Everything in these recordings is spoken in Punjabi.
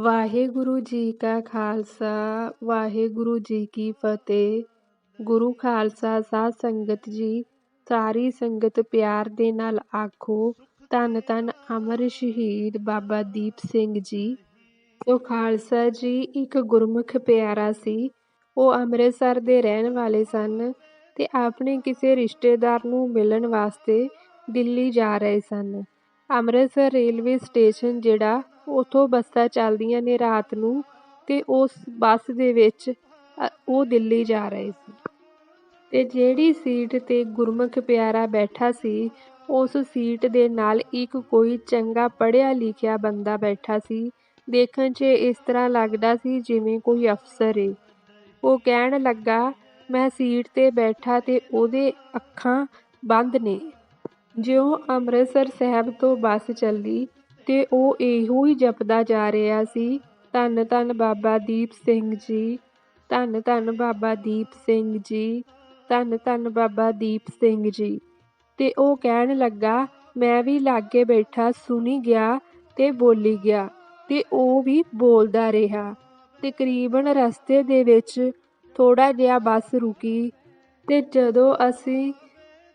ਵਾਹਿਗੁਰੂ ਜੀ ਕਾ ਖਾਲਸਾ, ਵਾਹਿਗੁਰੂ ਜੀ ਕੀ ਫਤਿਹ। ਗੁਰੂ ਖਾਲਸਾ ਸਾਧ ਸੰਗਤ ਜੀ, ਸਾਰੀ ਸੰਗਤ ਪਿਆਰ ਦੇ ਨਾਲ ਆਖੋ, ਧੰਨ ਧੰਨ ਅਮਰ ਸ਼ਹੀਦ ਬਾਬਾ ਦੀਪ ਸਿੰਘ ਜੀ। ਉਹ ਖਾਲਸਾ ਜੀ ਇੱਕ ਗੁਰਮੁਖ ਪਿਆਰਾ ਸੀ। ਉਹ ਅੰਮ੍ਰਿਤਸਰ ਦੇ ਰਹਿਣ ਵਾਲੇ ਸਨ ਤੇ ਆਪਣੇ ਕਿਸੇ ਰਿਸ਼ਤੇਦਾਰ ਨੂੰ ਮਿਲਣ ਵਾਸਤੇ ਦਿੱਲੀ ਜਾ ਰਹੇ ਸਨ। ਅੰਮ੍ਰਿਤਸਰ ਰੇਲਵੇ ਸਟੇਸ਼ਨ ਜਿਹੜਾ ਉੱਥੋਂ ਬੱਸਾਂ ਚੱਲਦੀਆਂ ਨੇ ਰਾਤ ਨੂੰ ਤੇ ਉਸ ਬੱਸ ਦੇ ਵਿੱਚ ਉਹ ਦਿੱਲੀ ਜਾ ਰਹੇ ਸੀ। ਤੇ ਜਿਹੜੀ ਸੀਟ ਤੇ ਗੁਰਮੁਖ ਪਿਆਰਾ ਬੈਠਾ ਸੀ, ਉਸ ਸੀਟ ਦੇ ਨਾਲ ਇੱਕ ਕੋਈ ਚੰਗਾ ਪੜ੍ਹਿਆ ਲਿਖਿਆ ਬੰਦਾ ਬੈਠਾ ਸੀ। ਦੇਖਣ 'ਚ ਇਸ ਤਰ੍ਹਾਂ ਲੱਗਦਾ ਸੀ ਜਿਵੇਂ ਕੋਈ ਅਫਸਰ ਏ। ਉਹ ਕਹਿਣ ਲੱਗਾ, ਮੈਂ ਸੀਟ ਤੇ ਬੈਠਾ ਤੇ ਉਹਦੇ ਅੱਖਾਂ ਬੰਦ ਨੇ। ਜਿਉਂ ਅੰਮ੍ਰਿਤਸਰ ਸਾਹਿਬ ਤੋਂ ਬੱਸ ਚੱਲੀ ਤੇ ਉਹ ਇਹੋ ਹੀ ਜਪਦਾ ਜਾ ਰਿਹਾ ਸੀ। ਧੰਨ ਧੰਨ ਬਾਬਾ ਦੀਪ ਸਿੰਘ ਜੀ, ਧੰਨ ਧੰਨ ਬਾਬਾ ਦੀਪ ਸਿੰਘ ਜੀ, ਧੰਨ ਧੰਨ ਬਾਬਾ ਦੀਪ ਸਿੰਘ ਜੀ। ਤੇ ਉਹ ਕਹਿਣ ਲੱਗਾ, ਮੈਂ ਵੀ ਲਾਗੇ ਬੈਠਾ ਸੁਣੀ ਗਿਆ ਤੇ ਬੋਲੀ ਗਿਆ ਤੇ ਉਹ ਵੀ ਬੋਲਦਾ ਰਿਹਾ। ਤਕਰੀਬਨ ਰਸਤੇ ਦੇ ਵਿੱਚ ਥੋੜਾ ਜਿਹਾ ਬੱਸ ਰੁਕੀ ਤੇ ਜਦੋਂ ਅਸੀਂ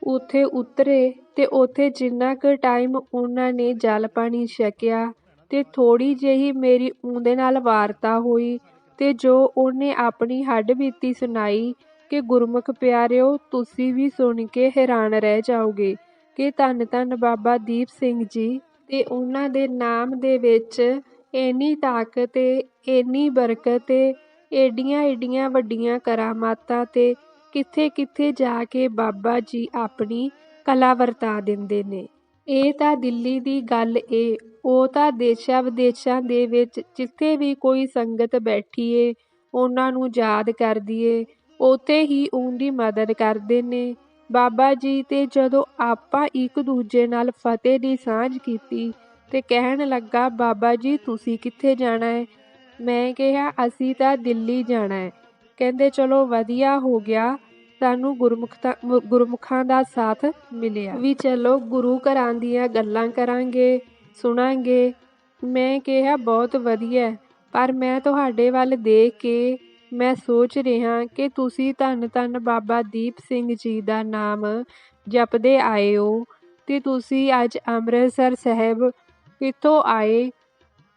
ਉੱਥੇ ਉਤਰੇ ਤੇ ਉੱਥੇ ਜਿੰਨਾ ਕੁ ਟਾਈਮ ਉਹਨਾਂ ਨੇ ਜਲ ਪਾਣੀ ਛਕਿਆ ਤੇ ਥੋੜੀ ਜਿਹੀ ਮੇਰੀ ਉਹਦੇ ਨਾਲ ਵਾਰਤਾ ਹੋਈ ਤੇ ਜੋ ਉਹਨੇ ਆਪਣੀ ਹੱਡ ਬੀਤੀ ਸੁਣਾਈ ਕਿ ਗੁਰਮੁਖ ਪਿਆਰਿਓ, ਤੁਸੀਂ ਵੀ ਸੁਣ ਕੇ ਹੈਰਾਨ ਰਹਿ ਜਾਓਗੇ ਕਿ ਧੰਨ ਧੰਨ ਬਾਬਾ ਦੀਪ ਸਿੰਘ ਜੀ ਤੇ ਉਹਨਾਂ ਦੇ ਨਾਮ ਦੇ ਵਿੱਚ ਇੰਨੀ ਤਾਕਤ ਤੇ ਇੰਨੀ ਬਰਕਤ ਤੇ ਏਡੀਆਂ ਏਡੀਆਂ ਵੱਡੀਆਂ ਕਰਾਮਾਤਾਂ ਤੇ ਕਿੱਥੇ ਕਿੱਥੇ ਜਾ ਕੇ ਬਾਬਾ ਜੀ ਆਪਣੀ ਕਲਾ ਵਰਤਾ ਦਿੰਦੇ ਨੇ। ਇਹ ਤਾਂ ਦਿੱਲੀ ਦੀ ਗੱਲ ਏ। ਉਹ ਤਾਂ ਦੇਸ਼ਾਂ ਵਿਦੇਸ਼ਾਂ ਦੇ ਵਿੱਚ ਜਿੱਥੇ ਵੀ ਕੋਈ ਸੰਗਤ ਬੈਠੀ ਏ ਉਹਨਾਂ ਨੂੰ ਯਾਦ ਕਰਦੀ ਏ ਉੱਥੇ ਹੀ ਉਹਦੀ ਮਦਦ ਕਰਦੇ ਨੇ। ਬਾਬਾ ਜੀ ਤੇ ਜਦੋਂ ਆਪਾਂ ਇੱਕ ਦੂਜੇ ਨਾਲ ਫਤਿਹ ਦੀ ਸਾਂਝ ਕੀਤੀ ਤੇ ਕਹਿਣ ਲੱਗਾ, ਬਾਬਾ ਜੀ, ਤੁਸੀਂ ਕਿੱਥੇ ਜਾਣਾ ਹੈ ਮੈਂ ਕਿਹਾ, ਅਸੀਂ ਤਾਂ ਦਿੱਲੀ ਜਾਣਾ ਹੈ ਕਹਿੰਦੇ, ਚਲੋ, ਵਧੀਆ ਹੋ ਗਿਆ। ਸਾਨੂੰ ਗੁਰਮੁਖਤਾ ਗੁਰਮੁਖਾਂ ਦਾ ਸਾਥ ਮਿਲਿਆ। ਵੀ ਚਲੋ ਗੁਰੂ ਘਰਾਂ ਦੀਆਂ ਗੱਲਾਂ ਕਰਾਂਗੇ, ਸੁਣਾਂਗੇ। ਮੈਂ ਕਿਹਾ, ਬਹੁਤ ਵਧੀਆ ਪਰ ਮੈਂ ਤੁਹਾਡੇ ਵੱਲ ਦੇਖ ਕੇ ਮੈਂ ਸੋਚ ਰਿਹਾ ਕਿ ਤੁਸੀਂ ਧੰਨ ਧੰਨ ਬਾਬਾ ਦੀਪ ਸਿੰਘ ਜੀ ਦਾ ਨਾਮ ਜਪਦੇ ਆਏ ਹੋ ਤੇ ਤੁਸੀਂ ਅੱਜ ਅੰਮ੍ਰਿਤਸਰ ਸਾਹਿਬ ਕਿੱਥੋਂ ਆਏ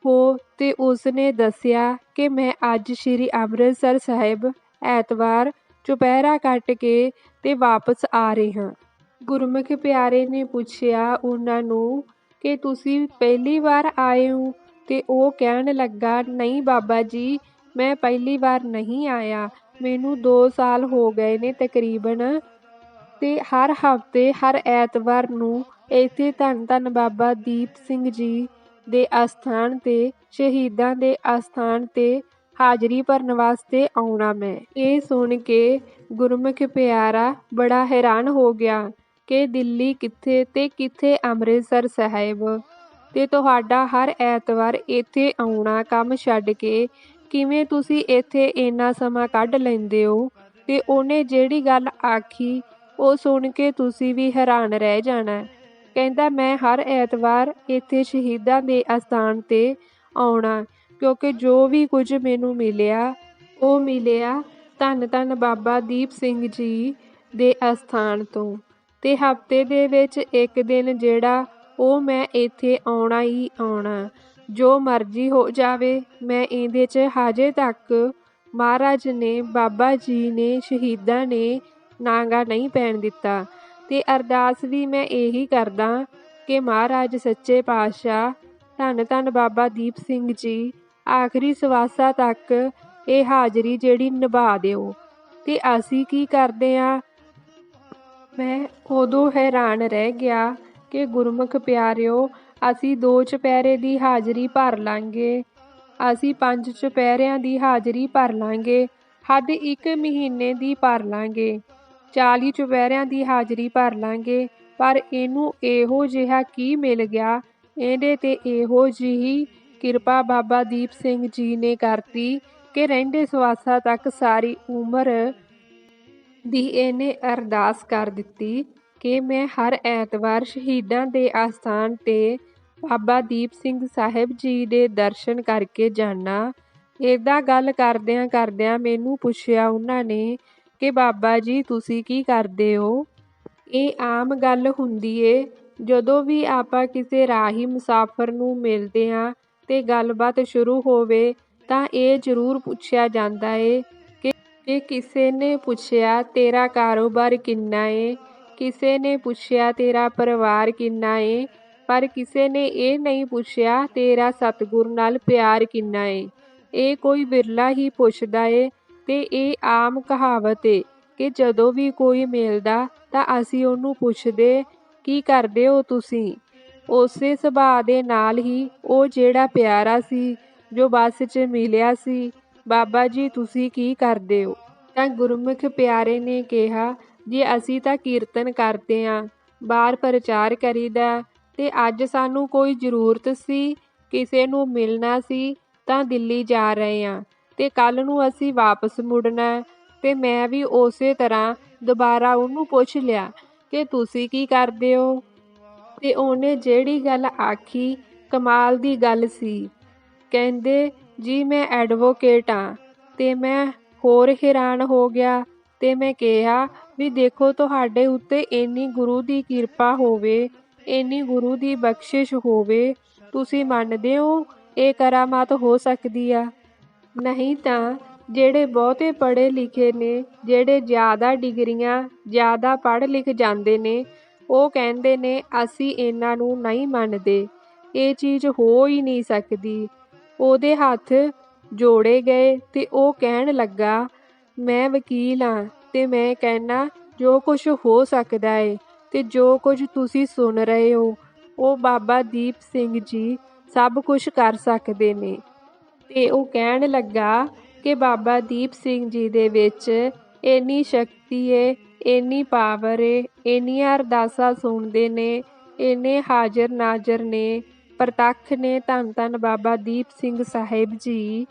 ਹੋ? ਤੇ ਉਸਨੇ ਦੱਸਿਆ ਕਿ ਮੈਂ ਅੱਜ ਸ੍ਰੀ ਅੰਮ੍ਰਿਤਸਰ ਸਾਹਿਬ ਐਤਵਾਰ ਚੁਪਹਿਰਾ ਕੱਟ ਕੇ ਤੇ ਵਾਪਸ ਆ ਰਹੇ ਹਾਂ। ਗੁਰਮੁਖ ਪਿਆਰੇ ਨੇ ਪੁੱਛਿਆ, ਉਹਨਾਂ ਨੂੰ ਕਿ ਤੁਸੀਂ ਪਹਿਲੀ ਵਾਰ ਆਏ ਹੋ? ਤੇ ਉਹ ਕਹਿਣ ਲੱਗਾ, ਨਹੀਂ ਬਾਬਾ ਜੀ, ਮੈਂ ਪਹਿਲੀ ਵਾਰ ਨਹੀਂ ਆਇਆ। ਮੈਨੂੰ ਦੋ ਸਾਲ ਹੋ ਗਏ ਨੇ ਤਕਰੀਬਨ ਤੇ ਹਰ ਹਫ਼ਤੇ, ਹਰ ਐਤਵਾਰ ਨੂੰ ਇੱਥੇ ਧੰਨ ਧੰਨ ਬਾਬਾ ਦੀਪ ਸਿੰਘ ਜੀ ਦੇ ਅਸਥਾਨ ਤੇ, ਸ਼ਹੀਦਾਂ ਦੇ ਅਸਥਾਨ ਤੇ ਹਾਜ਼ਰੀ ਭਰਨ ਵਾਸਤੇ ਆਉਣਾ ਮੈਂ। ਇਹ ਸੁਣ ਕੇ ਗੁਰਮੁਖ ਪਿਆਰਾ ਬੜਾ ਹੈਰਾਨ ਹੋ ਗਿਆ ਕਿ ਦਿੱਲੀ ਕਿੱਥੇ ਤੇ ਕਿੱਥੇ ਅੰਮ੍ਰਿਤਸਰ ਸਾਹਿਬ ਤੇ ਤੁਹਾਡਾ ਹਰ ਐਤਵਾਰ ਇੱਥੇ ਆਉਣਾ ਕੰਮ ਛੱਡ ਕੇ ਕਿਵੇਂ ਤੁਸੀਂ ਇੱਥੇ ਇੰਨਾ ਸਮਾਂ ਕੱਢ ਲੈਂਦੇ ਹੋ? ਤੇ ਉਹਨੇ ਜਿਹੜੀ ਗੱਲ ਆਖੀ, ਉਹ ਸੁਣ ਕੇ ਤੁਸੀਂ ਵੀ ਹੈਰਾਨ ਰਹਿ ਜਾਣਾ। ਕਹਿੰਦਾ, ਮੈਂ ਹਰ ਐਤਵਾਰ ਇੱਥੇ ਸ਼ਹੀਦਾਂ ਦੇ ਅਸਥਾਨ ਤੇ ਆਉਣਾ। ਕਿਉਂਕਿ ਜੋ ਵੀ ਕੁਝ ਮੈਨੂੰ ਮਿਲਿਆ, ਉਹ ਮਿਲਿਆ ਧੰਨ ਧੰਨ ਬਾਬਾ ਦੀਪ ਸਿੰਘ ਜੀ ਦੇ ਅਸਥਾਨ ਤੋਂ। ਤੇ ਹਫ਼ਤੇ ਦੇ ਵਿੱਚ ਇੱਕ ਦਿਨ ਜਿਹੜਾ ਉਹ ਮੈਂ ਇੱਥੇ ਆਉਣਾ ਹੀ ਆਉਣਾ। ਜੋ ਮਰਜ਼ੀ ਹੋ ਜਾਵੇ, ਮੈਂ ਇਹਦੇ 'ਚ ਹਾਜੇ ਤੱਕ ਮਹਾਰਾਜ ਨੇ, ਬਾਬਾ ਜੀ ਨੇ, ਸ਼ਹੀਦਾਂ ਨੇ ਨਾਂਗਾ ਨਹੀਂ ਪੈਣ ਦਿੱਤਾ। ਤੇ ਅਰਦਾਸ ਵੀ ਮੈਂ ਇਹੀ ਕਰਦਾ ਕਿ ਮਹਾਰਾਜ ਸੱਚੇ ਪਾਤਸ਼ਾਹ, ਧੰਨ ਧੰਨ ਬਾਬਾ ਦੀਪ ਸਿੰਘ ਜੀ ਆਖਰੀ ਸਵਾਸਾਂ ਤੱਕ ਇਹ ਹਾਜ਼ਰੀ ਜਿਹੜੀ ਨਿਭਾ ਦਿਓ। ਤੇ ਅਸੀਂ ਕੀ ਕਰਦੇ ਆ? ਮੈਂ ਉਦੋਂ ਹੈਰਾਨ ਰਹਿ ਗਿਆ ਕਿ ਗੁਰਮੁਖ ਪਿਆਰਿਓ, ਅਸੀਂ ਦੋ ਚੁਪਹਿਰੇ ਦੀ ਹਾਜ਼ਰੀ ਭਰ ਲਾਂਗੇ। ਅਸੀਂ ਪੰਜ ਚੁਪਹਿਰਿਆਂ ਦੀ ਹਾਜ਼ਰੀ ਭਰ ਲਾਂਗੇ। ਹੱਦ ਇੱਕ ਮਹੀਨੇ ਦੀ ਭਰ ਲਾਂਗੇ। 40 ਚੁਪਹਿਰਿਆਂ ਦੀ ਹਾਜ਼ਰੀ ਭਰ ਲਾਂਗੇ। ਪਰ ਇਹਨੂੰ ਇਹੋ ਜਿਹਾ ਕੀ ਮਿਲ ਗਿਆ? ਇਹਦੇ ਤੇ ਇਹੋ ਜਿਹੀ ਕਿਰਪਾ ਬਾਬਾ ਦੀਪ ਸਿੰਘ ਜੀ ਨੇ ਕਰਤੀ ਕਿ ਰਹਿੰਦੇ ਸਵਾਸਾਂ ਤੱਕ ਸਾਰੀ ਉਮਰ ਦੀ ਇਹਨੇ ਅਰਦਾਸ ਕਰ ਦਿੱਤੀ ਕਿ ਮੈਂ ਹਰ ਐਤਵਾਰ ਸ਼ਹੀਦਾਂ ਦੇ ਆਸਥਾਨ ਤੇ ਬਾਬਾ ਦੀਪ ਸਿੰਘ ਸਾਹਿਬ ਜੀ ਦੇ ਦਰਸ਼ਨ ਕਰਕੇ ਜਾਣਾ ਏਦਾਂ ਗੱਲ ਕਰਦਿਆਂ ਕਰਦਿਆਂ ਮੈਨੂੰ ਪੁੱਛਿਆ ਉਹਨਾਂ ਨੇ ਕਿ ਬਾਬਾ ਜੀ, ਤੁਸੀਂ ਕੀ ਕਰਦੇ ਹੋ? ਇਹ ਆਮ ਗੱਲ ਹੁੰਦੀ ਏ। ਜਦੋਂ ਵੀ ਆਪਾਂ ਕਿਸੇ ਰਾਹੀ ਮੁਸਾਫਰ ਨੂੰ ਮਿਲਦੇ ਹਾਂ ਤੇ ਗੱਲਬਾਤ ਸ਼ੁਰੂ ਹੋਵੇ ਤਾਂ ਇਹ ਜ਼ਰੂਰ ਪੁੱਛਿਆ ਜਾਂਦਾ ਏ ਕਿ ਕਿਸੇ ਨੇ ਪੁੱਛਿਆ, ਤੇਰਾ ਕਾਰੋਬਾਰ ਕਿੰਨਾ ਏ? ਕਿਸੇ ਨੇ ਪੁੱਛਿਆ, ਤੇਰਾ ਪਰਿਵਾਰ ਕਿੰਨਾ ਏ? ਪਰ ਕਿਸੇ ਨੇ ਇਹ ਨਹੀਂ ਪੁੱਛਿਆ, ਤੇਰਾ ਸਤਿਗੁਰ ਨਾਲ ਪਿਆਰ ਕਿੰਨਾ ਏ? ਇਹ ਕੋਈ ਵਿਰਲਾ ਹੀ ਪੁੱਛਦਾ ਏ ਤੇ ਇਹ ਆਮ ਕਹਾਵਤ ਏ ਕਿ ਜਦੋਂ ਵੀ ਕੋਈ ਮਿਲਦਾ ਤਾਂ ਅਸੀਂ ਉਹਨੂੰ ਪੁੱਛਦੇ, ਕੀ ਕਰਦੇ ਹੋ ਤੁਸੀਂ? ਉਸੇ ਸੁਭਾਅ ਦੇ ਨਾਲ ਹੀ ਉਹ ਜਿਹੜਾ ਪਿਆਰਾ ਸੀ, ਜੋ ਬੱਸ 'ਚ ਮਿਲਿਆ ਸੀ, ਬਾਬਾ ਜੀ, ਤੁਸੀਂ ਕੀ ਕਰਦੇ ਹੋ? ਤਾਂ ਗੁਰਮੁਖ ਪਿਆਰੇ ਨੇ ਕਿਹਾ, ਜੀ ਅਸੀਂ ਤਾਂ ਕੀਰਤਨ ਕਰਦੇ ਆਂ ਬਾਹਰ ਪ੍ਰਚਾਰ ਕਰੀਦਾ ਤੇ ਅੱਜ ਸਾਨੂੰ ਕੋਈ ਜ਼ਰੂਰਤ ਸੀ, ਕਿਸੇ ਨੂੰ ਮਿਲਣਾ ਸੀ, ਤਾਂ ਦਿੱਲੀ ਜਾ ਰਹੇ ਆਂ, ਤੇ ਕੱਲ ਨੂੰ ਅਸੀਂ ਵਾਪਸ ਮੁੜਨਾ ਤੇ ਮੈਂ ਵੀ ਉਸੇ ਤਰ੍ਹਾਂ ਦੁਬਾਰਾ ਉਹਨੂੰ ਪੁੱਛ ਲਿਆ, ਕਿ ਤੁਸੀਂ ਕੀ ਕਰਦੇ ਹੋ? ਤੇ ਉਹਨੇ ਜਿਹੜੀ ਗੱਲ ਆਖੀ, ਕਮਾਲ ਦੀ ਗੱਲ ਸੀ। ਕਹਿੰਦੇ, ਜੀ, ਮੈਂ ਐਡਵੋਕੇਟ ਆ, ਤੇ ਮੈਂ ਹੋਰ ਹੈਰਾਨ ਹੋ ਗਿਆ ਤੇ ਮੈਂ ਕਿਹਾ ਵੀ ਦੇਖੋ, ਤੁਹਾਡੇ ਉੱਤੇ ਇੰਨੀ ਗੁਰੂ ਦੀ ਕਿਰਪਾ ਹੋਵੇ, ਇੰਨੀ ਗੁਰੂ ਦੀ ਬਖਸ਼ਿਸ਼ ਹੋਵੇ, ਤੁਸੀਂ ਮੰਨਦੇ ਹੋ, ਇਹ ਕਰਾਮਾਤ ਹੋ ਸਕਦੀ ਆ? ਨਹੀਂ ਤਾਂ, ਜਿਹੜੇ ਬਹੁਤੇ ਪੜ੍ਹੇ ਲਿਖੇ ਨੇ, ਜਿਹੜੇ ਜ਼ਿਆਦਾ ਡਿਗਰੀਆਂ, ਜ਼ਿਆਦਾ ਪੜ੍ਹ ਲਿਖ ਜਾਂਦੇ ਨੇ ਉਹ ਕਹਿੰਦੇ ਨੇ, ਅਸੀਂ ਇਹਨਾਂ ਨੂੰ ਨਹੀਂ ਮੰਨਦੇ। ਇਹ ਚੀਜ਼ ਹੋ ਹੀ ਨਹੀਂ ਸਕਦੀ। ਉਹਦੇ ਹੱਥ ਜੋੜੇ ਗਏ ਤੇ ਉਹ ਕਹਿਣ ਲੱਗਾ, ਮੈਂ ਵਕੀਲ ਹਾਂ ਤੇ ਮੈਂ ਕਹਿਣਾ, ਜੋ ਕੁਝ ਹੋ ਸਕਦਾ ਏ ਤੇ ਜੋ ਕੁਝ ਤੁਸੀਂ ਸੁਣ ਰਹੇ ਹੋ, ਉਹ ਬਾਬਾ ਦੀਪ ਸਿੰਘ ਜੀ ਸਭ ਕੁਝ ਕਰ ਸਕਦੇ ਨੇ। ਤੇ ਉਹ ਕਹਿਣ ਲੱਗਾ ਕਿ ਬਾਬਾ ਦੀਪ ਸਿੰਘ ਜੀ ਦੇ ਵਿੱਚ ਇੰਨੀ ਸ਼ਕਤੀ ਏ ਇੰਨੀ ਪਾਵਰ ਏ, ਇੰਨੀਆਂ ਅਰਦਾਸਾਂ ਸੁਣਦੇ ਨੇ, ਇੰਨੇ ਹਾਜ਼ਰ ਨਾਜ਼ਰ ਨੇ। ਪ੍ਰਤੱਖ ਨੇ ਧੰਨ ਧੰਨ ਬਾਬਾ ਦੀਪ ਸਿੰਘ ਸਾਹਿਬ ਜੀ।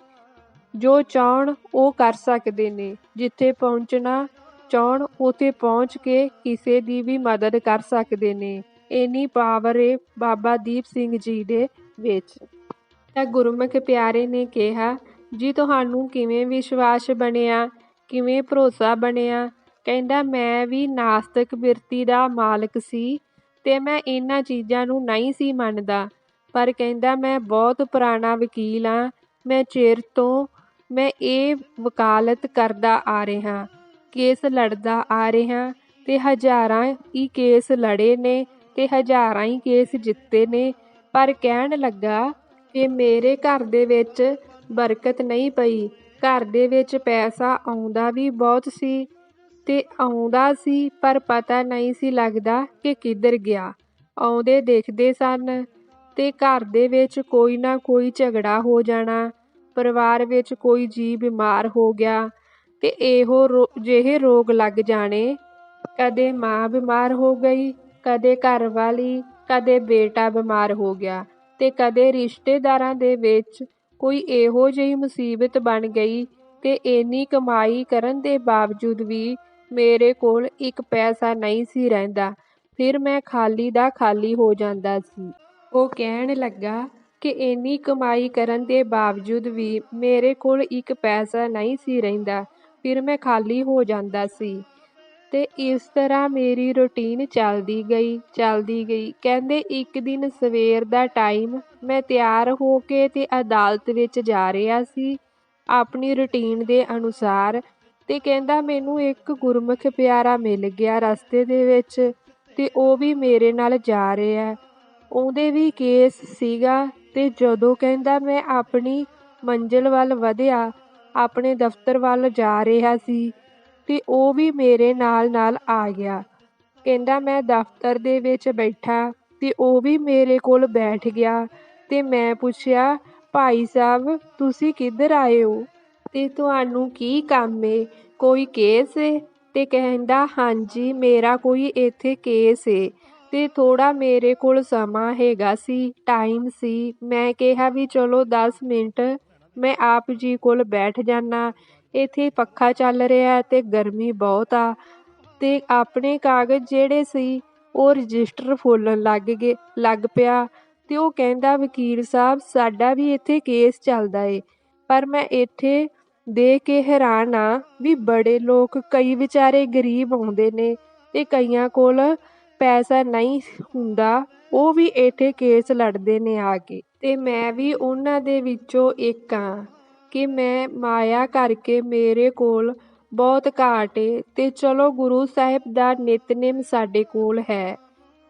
ਜੋ ਚਾਹਣ, ਉਹ ਕਰ ਸਕਦੇ ਨੇ। ਜਿੱਥੇ ਪਹੁੰਚਣਾ ਚਾਹਣ, ਉਥੇ ਪਹੁੰਚ ਕੇ ਕਿਸੇ ਦੀ ਵੀ ਮਦਦ ਕਰ ਸਕਦੇ ਨੇ। ਇੰਨੀ ਪਾਵਰ ਏ ਬਾਬਾ ਦੀਪ ਸਿੰਘ ਜੀ ਦੇ ਵਿੱਚ। ਤਾਂ ਗੁਰਮੁਖ ਪਿਆਰੇ ਨੇ ਕਿਹਾ, ਜੀ, ਤੁਹਾਨੂੰ ਕਿਵੇਂ ਵਿਸ਼ਵਾਸ ਬਣਿਆ? ਕਿਵੇਂ ਭਰੋਸਾ ਬਣਿਆ? ਕਹਿੰਦਾ, ਮੈਂ ਵੀ ਨਾਸਤਿਕ ਬਿਰਤੀ ਦਾ ਮਾਲਕ ਸੀ ਤੇ ਮੈਂ ਇਹਨਾਂ ਚੀਜ਼ਾਂ ਨੂੰ ਨਹੀਂ ਸੀ ਮੰਨਦਾ। ਪਰ ਕਹਿੰਦਾ, ਮੈਂ ਬਹੁਤ ਪੁਰਾਣਾ ਵਕੀਲ ਆ। ਮੈਂ ਚਿਰ ਤੋਂ ਮੈਂ ਇਹ ਵਕਾਲਤ ਕਰਦਾ ਆ ਰਿਹਾ, ਕੇਸ ਲੜਦਾ ਆ ਰਿਹਾ ਤੇ ਹਜ਼ਾਰਾਂ ਹੀ ਕੇਸ ਲੜੇ ਨੇ ਤੇ ਹਜ਼ਾਰਾਂ ਹੀ ਕੇਸ ਜਿੱਤੇ ਨੇ। ਪਰ ਕਹਿਣ ਲੱਗਾ ਕਿ ਮੇਰੇ ਘਰ ਦੇ ਵਿੱਚ ਬਰਕਤ ਨਹੀਂ ਪਈ। ਘਰ ਦੇ ਵਿੱਚ ਪੈਸਾ ਆਉਂਦਾ ਵੀ ਬਹੁਤ ਸੀ। ਤੇ ਆਉਂਦਾ ਸੀ, ਪਰ ਪਤਾ ਨਹੀਂ ਸੀ ਲੱਗਦਾ ਕਿ ਕਿੱਧਰ ਗਿਆ। ਆਉਂਦੇ ਦੇਖਦੇ ਸਨ ਤੇ ਘਰ ਦੇ ਵਿੱਚ ਕੋਈ ਨਾ ਕੋਈ ਝਗੜਾ ਹੋ ਜਾਣਾ, ਪਰਿਵਾਰ ਵਿੱਚ ਕੋਈ ਜੀ ਬਿਮਾਰ ਹੋ ਗਿਆ ਤੇ ਇਹੋ ਜਿਹੇ ਰੋਗ ਲੱਗ ਜਾਣੇ। ਕਦੇ ਮਾਂ ਬਿਮਾਰ ਹੋ ਗਈ, ਕਦੇ ਘਰ ਵਾਲੀ, ਕਦੇ ਬੇਟਾ ਬਿਮਾਰ ਹੋ ਗਿਆ ਤੇ ਕਦੇ ਰਿਸ਼ਤੇਦਾਰਾਂ ਦੇ ਵਿੱਚ ਕੋਈ ਇਹੋ ਜਿਹੀ ਮੁਸੀਬਤ ਬਣ ਗਈ ਤੇ ਇੰਨੀ ਕਮਾਈ ਕਰਨ ਦੇ ਬਾਵਜੂਦ ਵੀ ਮੇਰੇ ਕੋਲ ਇੱਕ ਪੈਸਾ ਨਹੀਂ ਸੀ ਰਹਿੰਦਾ। ਫਿਰ ਮੈਂ ਖਾਲੀ ਦਾ ਖਾਲੀ ਹੋ ਜਾਂਦਾ ਸੀ। ਉਹ ਕਹਿਣ ਲੱਗਾ ਕਿ ਇੰਨੀ ਕਮਾਈ ਕਰਨ ਦੇ ਬਾਵਜੂਦ ਵੀ ਮੇਰੇ ਕੋਲ ਇੱਕ ਪੈਸਾ ਨਹੀਂ ਸੀ ਰਹਿੰਦਾ। ਫਿਰ ਮੈਂ ਖਾਲੀ ਹੋ ਜਾਂਦਾ ਸੀ। ਤੇ ਇਸ ਤਰ੍ਹਾਂ ਮੇਰੀ ਰੁਟੀਨ ਚੱਲਦੀ ਗਈ ਚੱਲਦੀ ਗਈ। ਕਹਿੰਦੇ ਇੱਕ ਦਿਨ ਸਵੇਰ ਦਾ ਟਾਈਮ ਮੈਂ ਤਿਆਰ ਹੋ ਕੇ ਤੇ ਅਦਾਲਤ ਵਿੱਚ ਜਾ ਰਿਹਾ ਸੀ। ਆਪਣੀ ਰੁਟੀਨ ਦੇ ਅਨੁਸਾਰ ਤੇ ਕਹਿੰਦਾ ਮੈਨੂੰ ਇੱਕ ਗੁਰਮੁਖ ਪਿਆਰਾ ਮਿਲ ਗਿਆ ਰਸਤੇ ਦੇ ਵਿੱਚ ਤੇ ਉਹ ਵੀ ਮੇਰੇ ਨਾਲ ਜਾ ਰਿਹਾ। ਉਹਦੇ ਵੀ ਕੇਸ ਸੀਗਾ ਤੇ ਜਦੋਂ ਕਹਿੰਦਾ ਮੈਂ ਆਪਣੀ ਮੰਜ਼ਿਲ ਵੱਲ ਵਧਿਆ, ਆਪਣੇ ਦਫ਼ਤਰ ਵੱਲ ਜਾ ਰਿਹਾ ਸੀ ਤੇ ਉਹ ਵੀ ਮੇਰੇ ਨਾਲ ਨਾਲ ਆ ਗਿਆ। ਕਹਿੰਦਾ ਮੈਂ ਦਫ਼ਤਰ ਦੇ ਵਿੱਚ ਬੈਠਾ ਤੇ ਉਹ ਵੀ ਮੇਰੇ ਕੋਲ ਬੈਠ ਗਿਆ ਤੇ ਮੈਂ ਪੁੱਛਿਆ, ਭਾਈ ਸਾਹਿਬ, ਤੁਸੀਂ ਕਿੱਧਰ ਆਏ ਹੋ? ਤੇ ਤੁਹਾਨੂੰ ਕੀ ਕੰਮ ਏ? ਕੋਈ ਕੇਸ ਏ? ਤੇ ਕਹਿੰਦਾ, ਹਾਂਜੀ, ਮੇਰਾ ਕੋਈ ਇੱਥੇ ਕੇਸ ਏ ਤੇ ਥੋੜਾ ਮੇਰੇ ਕੋਲ ਸਮਾਂ ਹੈਗਾ ਸੀ ਟਾਈਮ ਸੀ। ਮੈਂ ਕਿਹਾ ਵੀ ਚਲੋ 10 ਮਿੰਟ, ਮੈਂ ਆਪ ਜੀ ਕੋਲ ਬੈਠ ਜਾਣਾ ਇੱਥੇ ਪੱਖਾ ਚੱਲ ਰਿਹਾ ਤੇ ਗਰਮੀ ਬਹੁਤ ਆ ਤੇ ਆਪਣੇ ਕਾਗਜ਼ ਜਿਹੜੇ ਸੀ, ਉਹ ਰਜਿਸਟਰ ਫੋਲਣ ਲੱਗ ਗਏ, ਲੱਗ ਪਿਆ ਤੇ ਉਹ ਕਹਿੰਦਾ, ਵਕੀਲ ਸਾਹਿਬ, ਸਾਡਾ ਵੀ ਇੱਥੇ ਕੇਸ ਚੱਲਦਾ ਏ, ਪਰ ਮੈਂ ਇੱਥੇ ਦੇ ਕੇ ਹੈਰਾਨ ਆ ਵੀ ਬੜੇ ਲੋਕ ਕਈ ਵਿਚਾਰੇ ਗਰੀਬ ਆਉਂਦੇ ਨੇ, ਤੇ ਕਈਆਂ ਕੋਲ ਪੈਸਾ ਨਹੀਂ ਹੁੰਦਾ, ਉਹ ਵੀ ਇੱਥੇ ਕੇਸ ਲੜਦੇ ਨੇ ਆ ਕੇ। ਤੇ ਮੈਂ ਵੀ ਉਹਨਾਂ ਦੇ ਵਿੱਚੋਂ ਇੱਕ ਆ ਕਿ ਮੈਂ ਮਾਇਆ ਕਰਕੇ ਮੇਰੇ ਕੋਲ ਬਹੁਤ ਘਾਟ ਏ, ਤੇ ਚਲੋ ਗੁਰੂ ਸਾਹਿਬ ਦਾ ਨਿਤਨੇਮ ਸਾਡੇ ਕੋਲ ਹੈ।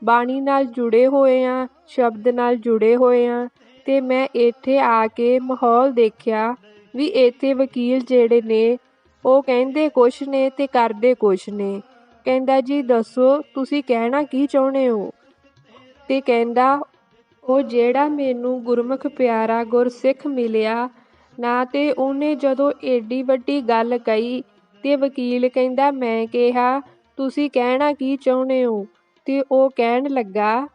ਬਾਣੀ ਨਾਲ ਜੁੜੇ ਹੋਏ ਆ, ਸ਼ਬਦ ਨਾਲ ਜੁੜੇ ਹੋਏ ਆ, ਤੇ ਮੈਂ ਇੱਥੇ ਆ ਕੇ ਮਾਹੌਲ ਦੇਖਿਆ ਵੀ ਇੱਥੇ ਵਕੀਲ ਜਿਹੜੇ ਨੇ, ਉਹ ਕਹਿੰਦੇ ਕੁਛ ਨੇ ਤੇ ਕਰਦੇ ਕੁਛ ਨੇ। ਕਹਿੰਦਾ ਜੀ, ਦੱਸੋ ਤੁਸੀਂ ਕਹਿਣਾ ਕੀ ਚਾਹੁੰਦੇ ਹੋ? ਤੇ ਕਹਿੰਦਾ, ਉਹ ਜਿਹੜਾ ਮੈਨੂੰ ਗੁਰਮੁਖ ਪਿਆਰਾ ਗੁਰਸਿੱਖ ਮਿਲਿਆ, ਨਾ ਤੇ ਉਹਨੇ ਜਦੋਂ ਏਡੀ ਵੱਡੀ ਗੱਲ ਕਹੀ ਤੇ ਵਕੀਲ ਕਹਿੰਦਾ, ਮੈਂ ਕਿਹਾ, ਤੁਸੀਂ ਕਹਿਣਾ ਕੀ ਚਾਹੁੰਦੇ ਹੋ? ਤੇ ਉਹ ਕਹਿਣ ਲੱਗਾ,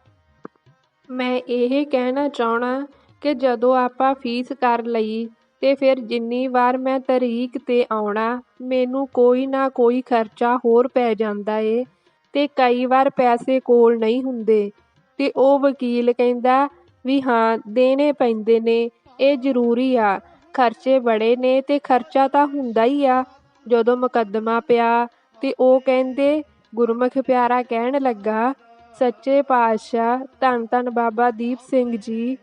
ਮੈਂ ਇਹ ਕਹਿਣਾ ਚਾਹਣਾ ਕਿ ਜਦੋਂ ਆਪਾਂ ਫੀਸ ਕਰ ਲਈ ਤੇ ਫਿਰ ਜਿੰਨੀ ਵਾਰ ਮੈਂ ਤਰੀਕ ਤੇ ਆਉਣਾ, ਮੈਨੂੰ ਕੋਈ ਨਾ ਕੋਈ ਖਰਚਾ ਹੋਰ ਪੈ ਜਾਂਦਾ ਏ ਤੇ ਕਈ ਵਾਰ ਪੈਸੇ ਕੋਲ ਨਹੀਂ ਹੁੰਦੇ। ਤੇ ਉਹ ਵਕੀਲ ਕਹਿੰਦਾ ਵੀ ਹਾਂ, ਦੇਣੇ ਪੈਂਦੇ ਨੇ, ਇਹ ਜ਼ਰੂਰੀ ਆ, ਖਰਚੇ ਬੜੇ ਨੇ ਤੇ ਖਰਚਾ ਤਾਂ ਹੁੰਦਾ ਹੀ ਆ। ਜਦੋਂ ਮੁਕੱਦਮਾ ਪਿਆ ਤੇ ਉਹ ਕਹਿੰਦੇ, ਗੁਰਮੁਖ ਪਿਆਰਾ ਕਹਿਣ ਲੱਗਾ, ਸੱਚੇ ਪਾਤਸ਼ਾਹ ਧੰਨ ਧੰਨ ਬਾਬਾ ਦੀਪ ਸਿੰਘ ਜੀ,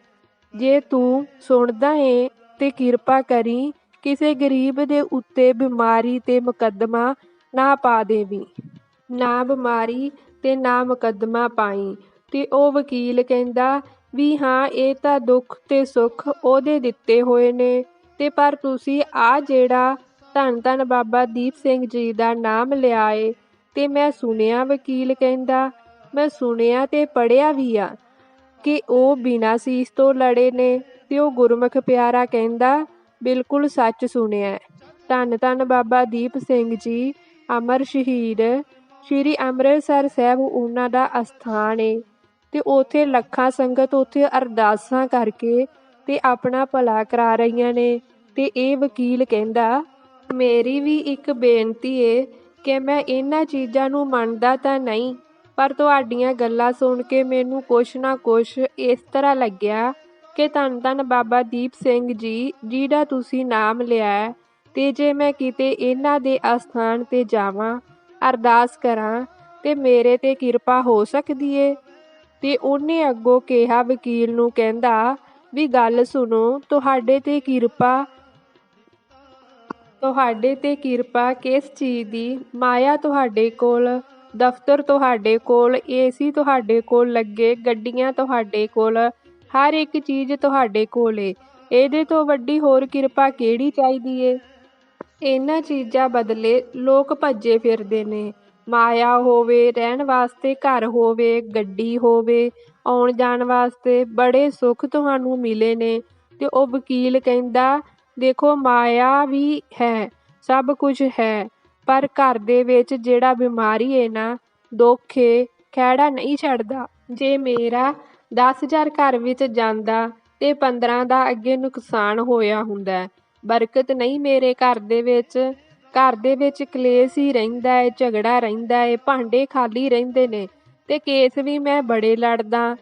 ਜੇ ਤੂੰ ਸੁਣਦਾ ਏ ਤੇ ਕਿਰਪਾ ਕਰੀ ਕਿਸੇ ਗਰੀਬ ਦੇ ਉੱਤੇ ਬਿਮਾਰੀ ਤੇ ਮੁਕੱਦਮਾ ਨਾ ਪਾ ਦੇਵੀਂ। ਨਾ ਬਿਮਾਰੀ ਤੇ ਨਾ ਮੁਕੱਦਮਾ ਪਾਈ। ਤੇ ਉਹ ਵਕੀਲ ਕਹਿੰਦਾ, ਵੀ ਹਾਂ, ਇਹ ਤਾਂ ਦੁੱਖ ਤੇ ਸੁੱਖ ਉਹਦੇ ਦਿੱਤੇ ਹੋਏ ਨੇ। ਤੇ ਪਰ ਤੁਸੀਂ ਆਹ ਜਿਹੜਾ ਧੰਨ ਧੰਨ ਬਾਬਾ ਦੀਪ ਸਿੰਘ ਜੀ ਦਾ ਨਾਮ ਲਿਆ ਏ, ਤੇ ਮੈਂ ਸੁਣਿਆ ਵਕੀਲ ਕਹਿੰਦਾ, ਮੈਂ ਸੁਣਿਆ ਤੇ ਪੜ੍ਹਿਆ ਵੀ ਆ ਕਿ ਉਹ ਬਿਨਾਂ ਸੀਸ ਤੋਂ ਲੜੇ ਨੇ। ਤੇ ਉਹ ਗੁਰਮੁਖ ਪਿਆਰਾ ਕਹਿੰਦਾ, ਬਿਲਕੁਲ ਸੱਚ ਸੁਣਿਆ ਧੰਨ ਧੰਨ ਬਾਬਾ ਦੀਪ ਸਿੰਘ ਜੀ, ਅਮਰ ਸ਼ਹੀਦ। ਸ਼੍ਰੀ ਅੰਮ੍ਰਿਤਸਰ ਸਾਹਿਬ ਉਹਨਾਂ ਦਾ ਅਸਥਾਨ ਏ। ਤੇ ਉਥੇ ਲੱਖਾਂ ਸੰਗਤ ਉਥੇ ਅਰਦਾਸਾਂ ਕਰਕੇ ਤੇ ਆਪਣਾ ਭਲਾ ਕਰਾ ਰਹੀਆਂ ਨੇ। ਤੇ ਇਹ ਵਕੀਲ ਕਹਿੰਦਾ, ਮੇਰੀ ਵੀ ਇੱਕ ਬੇਨਤੀ ਏ ਕਿ ਮੈਂ ਇਹਨਾਂ ਚੀਜ਼ਾਂ ਨੂੰ ਮੰਨਦਾ ਤਾਂ ਨਹੀਂ, ਪਰ ਤੁਹਾਡੀਆਂ ਗੱਲਾਂ ਸੁਣ ਕੇ ਮੈਨੂੰ ਕੁਛ ਨਾ ਕੁਛ ਇਸ ਤਰ੍ਹਾਂ ਲੱਗਿਆ ਕਿ ਧੰਨ ਧੰਨ ਬਾਬਾ ਦੀਪ ਸਿੰਘ ਜੀ ਜਿਹਦਾ ਤੁਸੀਂ ਨਾਮ ਲਿਆ ਤੇ ਜੇ ਮੈਂ ਕਿਤੇ ਇਹਨਾਂ ਦੇ ਅਸਥਾਨ ਤੇ ਜਾਵਾਂ, ਅਰਦਾਸ ਕਰਾਂ, ਤੇ ਮੇਰੇ ਤੇ ਕਿਰਪਾ ਹੋ ਸਕਦੀ ਏ। ਤੇ ਉਹਨੇ ਅੱਗੋਂ ਕਿਹਾ ਵਕੀਲ ਨੂੰ ਕਹਿੰਦਾ, ਵੀ ਗੱਲ ਸੁਣੋ, ਤੁਹਾਡੇ ਤੇ ਕਿਰਪਾ, ਤੁਹਾਡੇ ਤੇ ਕਿਰਪਾ ਕਿਸ ਚੀਜ਼ ਦੀ? ਮਾਇਆ ਤੁਹਾਡੇ ਕੋਲ, ਦਫ਼ਤਰ ਤੁਹਾਡੇ ਕੋਲ, ਏਸੀ ਤੁਹਾਡੇ ਕੋਲ ਲੱਗੇ, ਗੱਡੀਆਂ ਤੁਹਾਡੇ ਕੋਲ ਹਰ ਇੱਕ ਚੀਜ਼ ਤੁਹਾਡੇ ਕੋਲ। ਏ ਇਹਦੇ ਤੋਂ ਵੱਡੀ ਹੋਰ ਕਿਰਪਾ ਕਿਹੜੀ ਚਾਹੀਦੀ ਏ? ਇਹਨਾਂ ਚੀਜ਼ਾਂ ਬਦਲੇ ਲੋਕ ਭੱਜੇ ਫਿਰਦੇ ਨੇ। ਮਾਇਆ ਹੋਵੇ, ਰਹਿਣ ਵਾਸਤੇ ਘਰ ਹੋਵੇ, ਗੱਡੀ ਹੋਵੇ, ਆਉਣ ਜਾਣ ਵਾਸਤੇ ਬੜੇ ਸੁੱਖ ਤੁਹਾਨੂੰ ਮਿਲੇ ਨੇ। ਤੇ ਉਹ ਵਕੀਲ ਕਹਿੰਦਾ, ਦੇਖੋ, ਮਾਇਆ ਵੀ ਹੈ, ਸਭ ਕੁਝ ਹੈ, ਪਰ ਘਰ ਦੇ ਵਿੱਚ ਜਿਹੜਾ ਬਿਮਾਰੀ ਹੈ ਨਾ, ਦੁੱਖ ਏ, ਖਹਿੜਾ ਨਹੀਂ ਛੱਡਦਾ। ਜੇ ਮੇਰਾ 10000 ਘਰ ਵਿੱਚ ਜਾਂਦਾ ਤੇ 15 ਦਾ ਅੱਗੇ ਨੁਕਸਾਨ ਹੋਇਆ ਹੁੰਦਾ ਬਰਕਤ ਨਹੀਂ ਮੇਰੇ ਘਰ ਦੇ ਵਿੱਚ। ਘਰ ਦੇ ਵਿੱਚ ਕਲੇਸ਼ ਹੀ ਰਹਿੰਦਾ ਹੈ, ਝਗੜਾ ਰਹਿੰਦਾ ਹੈ, ਭਾਂਡੇ ਖਾਲੀ ਰਹਿੰਦੇ ਨੇ ਤੇ ਕੇਸ ਵੀ ਮੈਂ ਬੜੇ ਲੜਦਾ,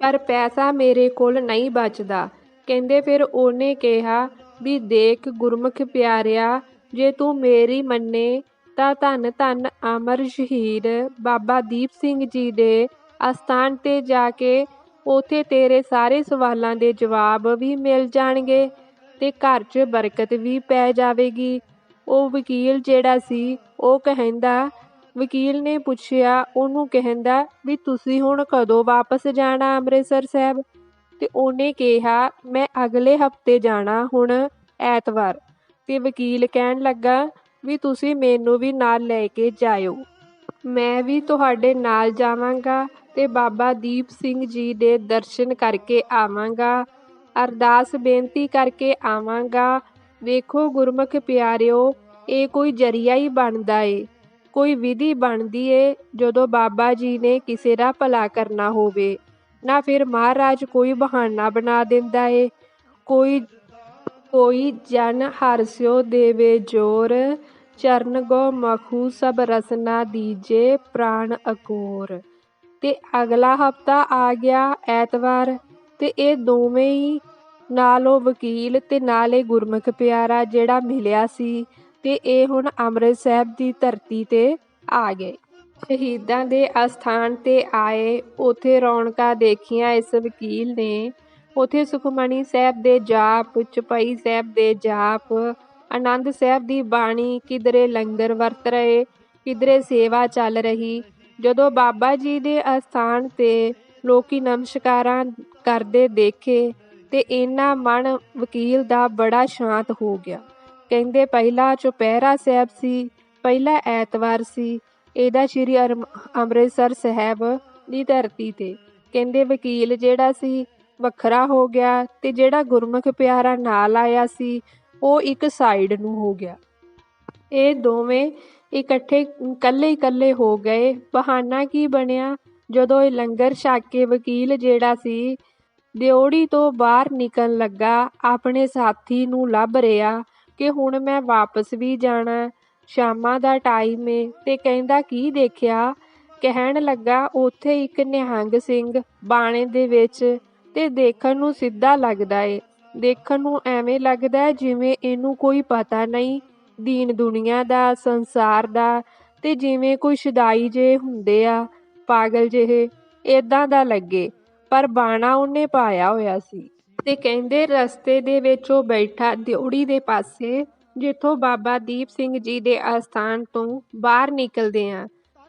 ਪਰ ਪੈਸਾ ਮੇਰੇ ਕੋਲ ਨਹੀਂ ਬਚਦਾ। ਕਹਿੰਦੇ ਫਿਰ ਉਹਨੇ ਕਿਹਾ ਵੀ ਦੇਖ ਗੁਰਮੁਖ ਪਿਆਰਿਆ, ਜੇ ਤੂੰ ਮੇਰੀ ਮੰਨੇ ਤਾਂ ਧੰਨ ਧੰਨ ਅਮਰ ਸ਼ਹੀਦ ਬਾਬਾ ਦੀਪ ਸਿੰਘ ਜੀ ਦੇ ਅਸਥਾਨ ਤੇ ਜਾ ਕੇ ਉਥੇ ਤੇਰੇ ਸਾਰੇ ਸਵਾਲਾਂ ਦੇ ਜਵਾਬ ਵੀ ਮਿਲ ਜਾਣਗੇ ਤੇ ਘਰ 'ਚ ਬਰਕਤ ਵੀ ਪੈ ਜਾਵੇਗੀ। ਉਹ ਵਕੀਲ ਜਿਹੜਾ ਸੀ, ਉਹ ਕਹਿੰਦਾ, ਵਕੀਲ ਨੇ ਪੁੱਛਿਆ, ਉਹਨੂੰ ਕਹਿੰਦਾ ਵੀ ਤੁਸੀਂ ਹੁਣ ਕਦੋਂ ਵਾਪਸ ਜਾਣਾ ਅੰਮ੍ਰਿਤਸਰ ਸਾਹਿਬ? ਤੇ ਉਹਨੇ ਕਿਹਾ, ਮੈਂ ਅਗਲੇ ਹਫ਼ਤੇ ਜਾਣਾ ਹੁਣ ਐਤਵਾਰ। ਤੇ ਵਕੀਲ ਕਹਿਣ ਲੱਗਾ, ਵੀ ਤੁਸੀਂ ਮੈਨੂੰ ਵੀ ਨਾਲ ਲੈ ਕੇ ਜਾਇਓ। ਮੈਂ ਵੀ ਤੁਹਾਡੇ ਨਾਲ ਜਾਵਾਂਗਾ। ਅਤੇ ਬਾਬਾ ਦੀਪ ਸਿੰਘ ਜੀ ਦੇ ਦਰਸ਼ਨ ਕਰਕੇ ਆਵਾਂਗਾ। ਅਰਦਾਸ ਬੇਨਤੀ ਕਰਕੇ ਆਵਾਂਗਾ। ਵੇਖੋ ਗੁਰਮੁਖ ਪਿਆਰਿਓ, ਇਹ ਕੋਈ ਜਰੀਆ ਹੀ ਬਣਦਾ ਏ। ਕੋਈ ਵਿਧੀ ਬਣਦੀ ਏ, ਜਦੋਂ ਬਾਬਾ ਜੀ ਨੇ ਕਿਸੇ ਦਾ ਭਲਾ ਕਰਨਾ ਹੋਵੇ। ਨਾ ਫਿਰ ਮਹਾਰਾਜ ਕੋਈ ਬਹਾਨਾ ਬਣਾ ਦਿੰਦਾ ਏ। ਕੋਈ ਕੋਈ ਜਨ ਹਰਸਿਓ ਦੇਵੇ ਜੋਰ। ਚਰਨ ਗੋ ਮਖੂ ਸਭ ਰਸਨਾ ਦੀਜੇ ਪ੍ਰਾਣ ਅਕੋਰ। ਤੇ ਅਗਲਾ ਹਫਤਾ ਆ ਗਿਆ ਐਤਵਾਰ ਤੇ ਇਹ ਦੋਵੇਂ ਹੀ ਨਾਲ ਉਹ ਵਕੀਲ ਤੇ ਨਾਲ ਇਹ ਗੁਰਮੁਖ ਪਿਆਰਾ ਜਿਹੜਾ ਮਿਲਿਆ ਸੀ ਤੇ ਇਹ ਹੁਣ ਅੰਮ੍ਰਿਤ ਸਾਹਿਬ ਦੀ ਧਰਤੀ ਤੇ ਆ ਗਏ। ਸ਼ਹੀਦਾਂ ਦੇ ਅਸਥਾਨ ਤੇ ਆਏ, ਉਥੇ ਰੌਣਕਾਂ ਦੇਖੀਆਂ ਇਸ ਵਕੀਲ ਨੇ। ਉਥੇ ਸੁਖਮਣੀ ਸਾਹਿਬ ਦੇ ਜਾਪ, ਚਪਈ ਸਾਹਿਬ ਦੇ ਜਾਪ, ਆਨੰਦ ਸਾਹਿਬ ਦੀ ਬਾਣੀ, ਕਿਧਰੇ ਲੰਗਰ ਵਰਤ ਰਹੇ, ਕਿਧਰੇ ਸੇਵਾ ਚੱਲ ਰਹੀ ਜਦੋਂ ਬਾਬਾ ਜੀ ਦੇ ਅਸਥਾਨ ਤੇ ਲੋਕੀ ਨਮਸਕਾਰਾਂ ਕਰਦੇ ਦੇਖੇ ਤੇ ਇਹਨਾਂ ਮਨ ਵਕੀਲ ਦਾ ਬੜਾ ਸ਼ਾਂਤ ਹੋ ਗਿਆ। ਕਹਿੰਦੇ ਪਹਿਲਾ ਚੁਪਹਿਰਾ ਸਾਹਿਬ ਸੀ, ਪਹਿਲਾ ਐਤਵਾਰ ਸੀ। ਇਹਦਾ ਸ਼੍ਰੀ ਅੰਮ੍ਰਿਤਸਰ ਸਾਹਿਬ ਦੀ ਧਰਤੀ ਤੇ। ਕਹਿੰਦੇ ਵਕੀਲ ਜਿਹੜਾ ਸੀ ਵੱਖਰਾ ਹੋ ਗਿਆ ਤੇ ਜਿਹੜਾ ਗੁਰਮੁਖ ਪਿਆਰਾ ਨਾਲ ਆਇਆ ਸੀ, ਉਹ ਇੱਕ ਸਾਈਡ ਨੂੰ ਹੋ ਗਿਆ। ਇਹ ਦੋਵੇਂ ਇਕੱਠੇ ਇਕੱਲੇ ਇਕੱਲੇ ਹੋ ਗਏ। ਬਹਾਨਾ ਕੀ ਬਣਿਆ? ਜਦੋਂ ਇਹ ਲੰਗਰ ਛਕ ਕੇ ਵਕੀਲ ਜਿਹੜਾ ਸੀ ਦਿਉੜੀ ਤੋਂ ਬਾਹਰ ਨਿਕਲਣ ਲੱਗਾ, ਆਪਣੇ ਸਾਥੀ ਨੂੰ ਲੱਭ ਰਿਹਾ ਕਿ ਹੁਣ ਮੈਂ ਵਾਪਸ ਵੀ ਜਾਣਾ। ਸ਼ਾਮਾਂ ਦਾ ਟਾਈਮ ਏ ਤੇ ਕਹਿੰਦਾ, ਕੀ ਦੇਖਿਆ? ਕਹਿਣ ਲੱਗਾ, ਉੱਥੇ ਇੱਕ ਨਿਹੰਗ ਸਿੰਘ ਬਾਣੇ ਦੇ ਵਿੱਚ ਤੇ ਦੇਖਣ ਨੂੰ ਸਿੱਧਾ ਲੱਗਦਾ ਏ। ਦੇਖਣ ਨੂੰ ਐਵੇਂ ਲੱਗਦਾ ਜਿਵੇਂ ਇਹਨੂੰ ਕੋਈ ਪਤਾ ਨਹੀਂ ਦੀਨ ਦੁਨੀਆ ਦਾ, ਸੰਸਾਰ ਦਾ, ਤੇ ਜਿਵੇਂ ਕੋਈ ਸ਼ਦਾਈ ਜੇ ਹੁੰਦੇ ਆ, ਪਾਗਲ ਜਿਹੇ ਇਦਾਂ ਦਾ ਲੱਗੇ, ਪਰ ਬਾਣਾ ਉਹਨੇ ਪਾਇਆ ਹੋਇਆ ਸੀ। ਤੇ ਕਹਿੰਦੇ ਰਸਤੇ ਦੇ ਵਿੱਚ ਉਹ ਬੈਠਾ ਦਿਉੜੀ ਦੇ ਪਾਸੇ, ਜਿੱਥੋਂ ਬਾਬਾ ਦੀਪ ਸਿੰਘ ਜੀ ਦੇ ਆਸਥਾਨ ਤੋਂ ਬਾਹਰ ਨਿਕਲਦੇ ਆ।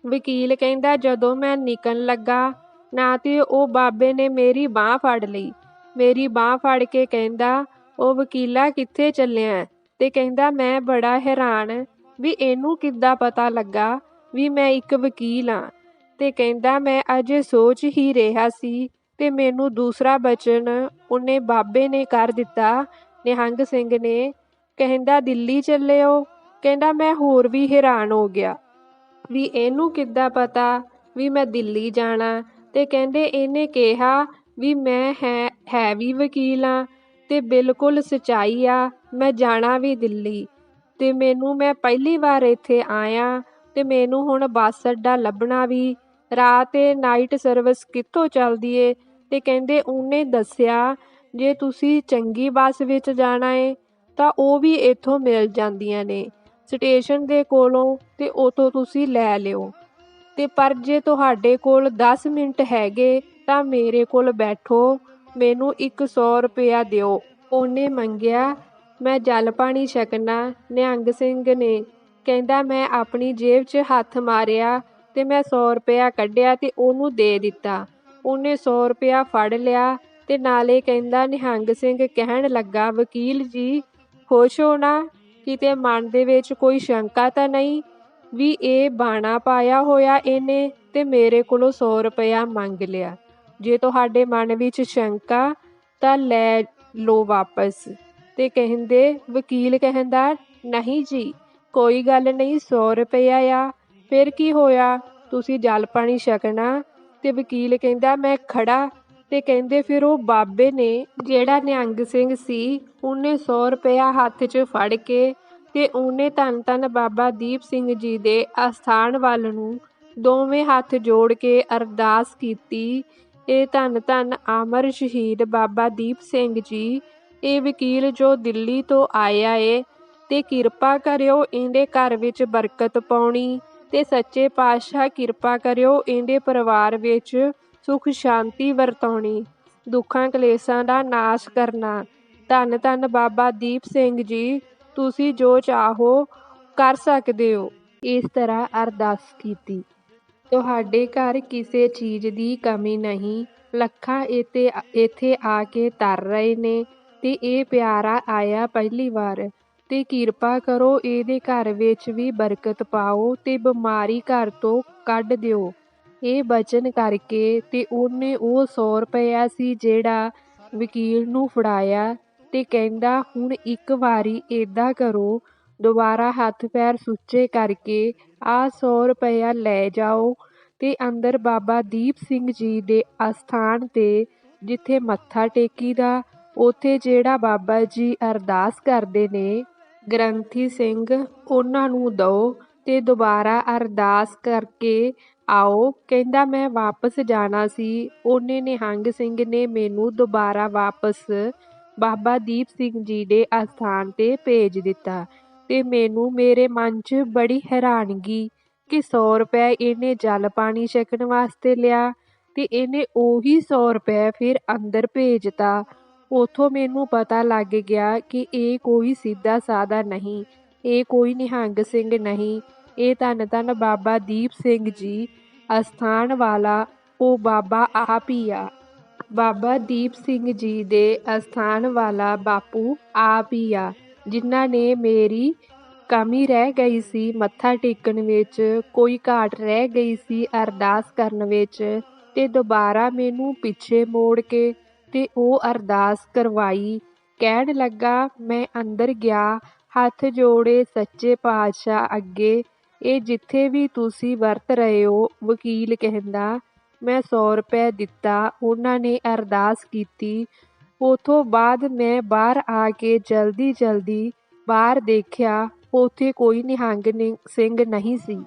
ਵਕੀਲ ਕਹਿੰਦਾ, ਜਦੋਂ ਮੈਂ ਨਿਕਲਣ ਲੱਗਾ, ਨਾ ਤੇ ਉਹ ਬਾਬੇ ਨੇ ਮੇਰੀ ਬਾਹ ਫੜ ਲਈ। ਮੇਰੀ ਬਾਹ ਫੜ ਕੇ ਕਹਿੰਦਾ, ਉਹ ਵਕੀਲਾ ਕਿੱਥੇ ਚੱਲਿਆ? ਤੇ ਕਹਿੰਦਾ ਮੈਂ ਬੜਾ ਹੈਰਾਨ ਵੀ ਇਹਨੂੰ ਕਿੱਦਾਂ ਪਤਾ ਲੱਗਾ ਵੀ ਮੈਂ ਇੱਕ ਵਕੀਲ ਆ ਤੇ ਕਹਿੰਦਾ ਮੈਂ ਅਜੇ ਸੋਚ ਹੀ ਰਿਹਾ ਸੀ ਤੇ ਮੈਨੂੰ ਦੂਸਰਾ ਬਚਨ ਉਹਨੇ ਬਾਬੇ ਨੇ ਕਰ ਦਿੱਤਾ, ਨਿਹੰਗ ਸਿੰਘ ਨੇ। ਕਹਿੰਦਾ, ਦਿੱਲੀ ਚੱਲਿਓ। ਕਹਿੰਦਾ, ਮੈਂ ਹੋਰ ਵੀ ਹੈਰਾਨ ਹੋ ਗਿਆ ਵੀ ਇਹਨੂੰ ਕਿੱਦਾਂ ਪਤਾ ਵੀ ਮੈਂ ਦਿੱਲੀ ਜਾਣਾ। ਤੇ ਕਹਿੰਦੇ, ਇਹਨੇ ਕਿਹਾ ਵੀ ਮੈਂ ਹੈ ਹੈ ਵੀ ਵਕੀਲ ਆ ਤੇ ਬਿਲਕੁਲ ਸਚਾਈ ਆ ਮੈਂ ਜਾਣਾ ਵੀ ਦਿੱਲੀ। ਤੇ ਮੈਨੂੰ ਮੈਂ ਪਹਿਲੀ ਵਾਰ ਇੱਥੇ ਆਇਆ ਤੇ ਮੈਨੂੰ ਹੁਣ ਬੱਸ ਅੱਡਾ ਲੱਭਣਾ ਵੀ। ਰਾਤ ਤੇ ਨਾਈਟ ਸਰਵਿਸ ਕਿੱਥੋਂ ਚੱਲਦੀ ਏ? ਤੇ ਕਹਿੰਦੇ ਉਹਨੇ ਦੱਸਿਆ, ਜੇ ਤੁਸੀਂ ਚੰਗੀ ਬੱਸ ਵਿੱਚ ਜਾਣਾ ਏ, ਤਾਂ ਉਹ ਵੀ ਇੱਥੋਂ ਮਿਲ ਜਾਂਦੀਆਂ ਨੇ। ਸਟੇਸ਼ਨ ਦੇ ਕੋਲੋਂ ਤੇ ਉਥੋਂ ਤੁਸੀਂ ਲੈ ਲਿਓ। ਤੇ ਪਰ ਜੇ ਤੁਹਾਡੇ ਕੋਲ 10 ਮਿੰਟ ਹੈਗੇ, ਤਾਂ ਮੇਰੇ ਕੋਲ ਬੈਠੋ। ਮੈਨੂੰ 100 ਰੁਪਇਆ ਦਿਓ। ਉਹਨੇ ਮੰਗਿਆ ਮੈਂ ਜਲ ਪਾਣੀ ਛਕਣਾ, ਨਿਹੰਗ ਸਿੰਘ ਨੇ ਕਹਿੰਦਾ, ਮੈਂ ਆਪਣੀ ਜੇਬ 'ਚ ਹੱਥ ਮਾਰਿਆ ਤੇ ਮੈਂ 100 ਰੁਪਇਆ ਕੱਢਿਆ ਤੇ ਉਹਨੂੰ ਦੇ ਦਿੱਤਾ। ਉਹਨੇ 100 ਰੁਪਇਆ ਫੜ ਲਿਆ ਤੇ ਨਾਲੇ ਕਹਿੰਦਾ, ਨਿਹੰਗ ਸਿੰਘ ਕਹਿਣ ਲੱਗਾ, ਵਕੀਲ ਜੀ ਖੁਸ਼ ਹੋਣਾ ਕਿਤੇ ਮਨ ਦੇ ਵਿੱਚ ਕੋਈ ਸ਼ੰਕਾ ਤਾਂ ਨਹੀਂ? ਵੀ ਇਹ ਬਾਣਾ ਪਾਇਆ ਹੋਇਆ ਇਹਨੇ ਤੇ ਮੇਰੇ ਕੋਲੋਂ 100 ਰੁਪਇਆ ਮੰਗ ਲਿਆ। ਜੇ ਤੁਹਾਡੇ ਮਨ ਵਿੱਚ ਸ਼ੰਕਾ, ਤਾਂ ਲੈ ਲੋ ਵਾਪਸ। ਤੇ ਕਹਿੰਦੇ, ਵਕੀਲ ਕਹਿੰਦਾ, ਨਹੀਂ ਜੀ, ਕੋਈ ਗੱਲ ਨਹੀਂ 100 ਰੁਪਇਆ ਆ। ਫਿਰ ਕੀ ਹੋਇਆ? ਤੁਸੀਂ ਜਲ ਪਾਣੀ ਛਕਣਾ? ਤੇ ਵਕੀਲ ਕਹਿੰਦਾ, ਮੈਂ ਖੜਾ ਤੇ ਕਹਿੰਦੇ, ਫਿਰ ਉਹ ਬਾਬੇ ਨੇ, ਜਿਹੜਾ ਨਿਹੰਗ ਸਿੰਘ ਸੀ, ਉਹਨੇ 100 ਰੁਪਇਆ ਹੱਥ 'ਚ ਫੜ ਕੇ ਤੇ ਉਹਨੇ ਧੰਨ ਧੰਨ ਬਾਬਾ ਦੀਪ ਸਿੰਘ ਜੀ ਦੇ ਅਸਥਾਨ ਵੱਲ ਨੂੰ ਦੋਵੇਂ ਹੱਥ ਜੋੜ ਕੇ ਅਰਦਾਸ ਕੀਤੀ। ਇਹ ਧੰਨ ਧੰਨ ਅਮਰ ਸ਼ਹੀਦ ਬਾਬਾ ਦੀਪ ਸਿੰਘ ਜੀ ਇਹ ਵਕੀਲ ਜੋ ਦਿੱਲੀ ਤੋਂ ਆਇਆ ਏ ਤੇ ਕਿਰਪਾ ਕਰਿਓ ਇਹਦੇ ਘਰ ਵਿੱਚ ਬਰਕਤ ਪਾਉਣੀ ਤੇ ਸੱਚੇ ਪਾਤਸ਼ਾਹ ਕਿਰਪਾ ਕਰਿਓ ਇਹਦੇ ਪਰਿਵਾਰ ਵਿੱਚ ਸੁਖ ਸ਼ਾਂਤੀ ਵਰਤਾਉਣੀ, ਦੁੱਖਾਂ ਕਲੇਸ਼ਾਂ ਦਾ ਨਾਸ਼ ਕਰਨਾ। ਧੰਨ ਧੰਨ ਬਾਬਾ ਦੀਪ ਸਿੰਘ ਜੀ, ਤੁਸੀਂ ਜੋ ਚਾਹੋ ਕਰ ਸਕਦੇ ਹੋ। ਇਸ ਤਰ੍ਹਾਂ ਅਰਦਾਸ ਕੀਤੀ। ਤੁਹਾਡੇ ਘਰ ਕਿਸੇ ਚੀਜ਼ ਦੀ ਕਮੀ ਨਹੀਂ। ਲੱਖਾਂ ਇੱਥੇ ਇੱਥੇ ਆ ਕੇ ਤਰ ਰਹੇ ਨੇ। ਤੇ ਇਹ ਪਿਆਰਾ ਆਇਆ ਪਹਿਲੀ ਵਾਰ, ਤੇ ਕਿਰਪਾ ਕਰੋ ਇਹਦੇ ਘਰ ਵਿੱਚ ਵੀ ਬਰਕਤ ਪਾਓ ਤੇ ਬਿਮਾਰੀ ਘਰ ਤੋਂ ਕੱਢ ਦਿਓ। ਇਹ ਬਚਨ ਕਰਕੇ ਤੇ ਉਹਨੇ ਉਹ 100 ਰੁਪਇਆ ਸੀ ਜਿਹੜਾ ਵਕੀਲ ਨੂੰ ਫੜਾਇਆ ਤੇ ਕਹਿੰਦਾ, ਹੁਣ ਇੱਕ ਵਾਰੀ ਏਦਾਂ ਕਰੋ, ਦੁਬਾਰਾ ਹੱਥ ਪੈਰ ਸੁੱਚੇ ਕਰਕੇ ਆ 100 ਰੁਪਇਆ ਲੈ ਜਾਓ। ਤੇ ਅੰਦਰ ਬਾਬਾ ਦੀਪ ਸਿੰਘ ਜੀ ਦੇ ਅਸਥਾਨ ਤੇ, ਜਿੱਥੇ ਮੱਥਾ ਟੇਕੀਦਾ ਉੱਥੇ ਜਿਹੜਾ ਬਾਬਾ ਜੀ ਅਰਦਾਸ ਕਰਦੇ ਨੇ, ਗ੍ਰੰਥੀ ਸਿੰਘ, ਉਹਨਾਂ ਨੂੰ ਦਿਓ ਤੇ ਦੁਬਾਰਾ ਅਰਦਾਸ ਕਰਕੇ ਆਓ। ਕਹਿੰਦਾ, ਮੈਂ ਵਾਪਸ ਜਾਣਾ ਸੀ। ਉਹਨੇ ਨਿਹੰਗ ਸਿੰਘ ਨੇ ਮੈਨੂੰ ਦੁਬਾਰਾ ਵਾਪਸ ਬਾਬਾ ਦੀਪ ਸਿੰਘ ਜੀ ਦੇ ਅਸਥਾਨ ਤੇ ਭੇਜ ਦਿੱਤਾ ਤੇ ਮੈਨੂੰ ਮੇਰੇ ਮਨ 'ਚ ਬੜੀ ਹੈਰਾਨਗੀ ਕਿ 100 ਰੁਪਏ ਇਹਨੇ ਜਲ ਪਾਣੀ ਛਕਣ ਵਾਸਤੇ ਲਿਆ ਤੇ ਇਹਨੇ ਉਹੀ 100 ਰੁਪਏ ਫਿਰ ਅੰਦਰ ਭੇਜਤਾ ਉਥੋਂ ਮੈਨੂੰ ਪਤਾ ਲੱਗ ਗਿਆ ਕਿ ਇਹ ਕੋਈ ਸਿੱਧਾ ਸਾਦਾ ਨਹੀਂ, ਇਹ ਕੋਈ ਨਿਹੰਗ ਸਿੰਘ ਨਹੀਂ, ਇਹ ਧੰਨ ਧੰਨ ਬਾਬਾ ਦੀਪ ਸਿੰਘ ਜੀ, ਅਸਥਾਨ ਵਾਲਾ, ਉਹ ਬਾਬਾ ਆਪ ਹੀ ਆ। ਬਾਬਾ ਦੀਪ ਸਿੰਘ ਜੀ ਦੇ ਅਸਥਾਨ ਵਾਲਾ ਬਾਪੂ ਆਪ ਹੀ ਆ, ਜਿਨ੍ਹਾਂ ਨੇ ਮੇਰੀ ਕਮੀ ਰਹਿ ਗਈ ਸੀ ਮੱਥਾ ਟੇਕਣ ਵਿੱਚ, ਕੋਈ ਘਾਟ ਰਹਿ ਗਈ ਸੀ ਅਰਦਾਸ ਕਰਨ ਵਿੱਚ ਤੇ ਦੁਬਾਰਾ ਮੈਨੂੰ ਪਿੱਛੇ ਮੋੜ ਕੇ ਤੇ ਉਹ ਅਰਦਾਸ ਕਰਵਾਈ। ਕਹਿਣ ਲੱਗਾ, ਮੈਂ ਅੰਦਰ ਗਿਆ, ਹੱਥ ਜੋੜੇ ਸੱਚੇ ਪਾਤਸ਼ਾਹ ਅੱਗੇ। ਇਹ ਜਿੱਥੇ ਵੀ ਤੁਸੀਂ ਵਰਤ ਰਹੇ ਹੋ, ਵਕੀਲ ਕਹਿੰਦਾ, ਮੈਂ 100 ਰੁਪਏ ਦਿੱਤਾ। ਉਹਨਾਂ ਨੇ ਅਰਦਾਸ ਕੀਤੀ। ਉਥੋਂ ਬਾਅਦ ਮੈਂ ਬਾਹਰ ਆ ਕੇ ਜਲਦੀ ਜਲਦੀ ਬਾਹਰ ਦੇਖਿਆ, ਉੱਥੇ ਕੋਈ ਨਿਹੰਗ ਸਿੰਘ ਨਹੀਂ ਸੀ।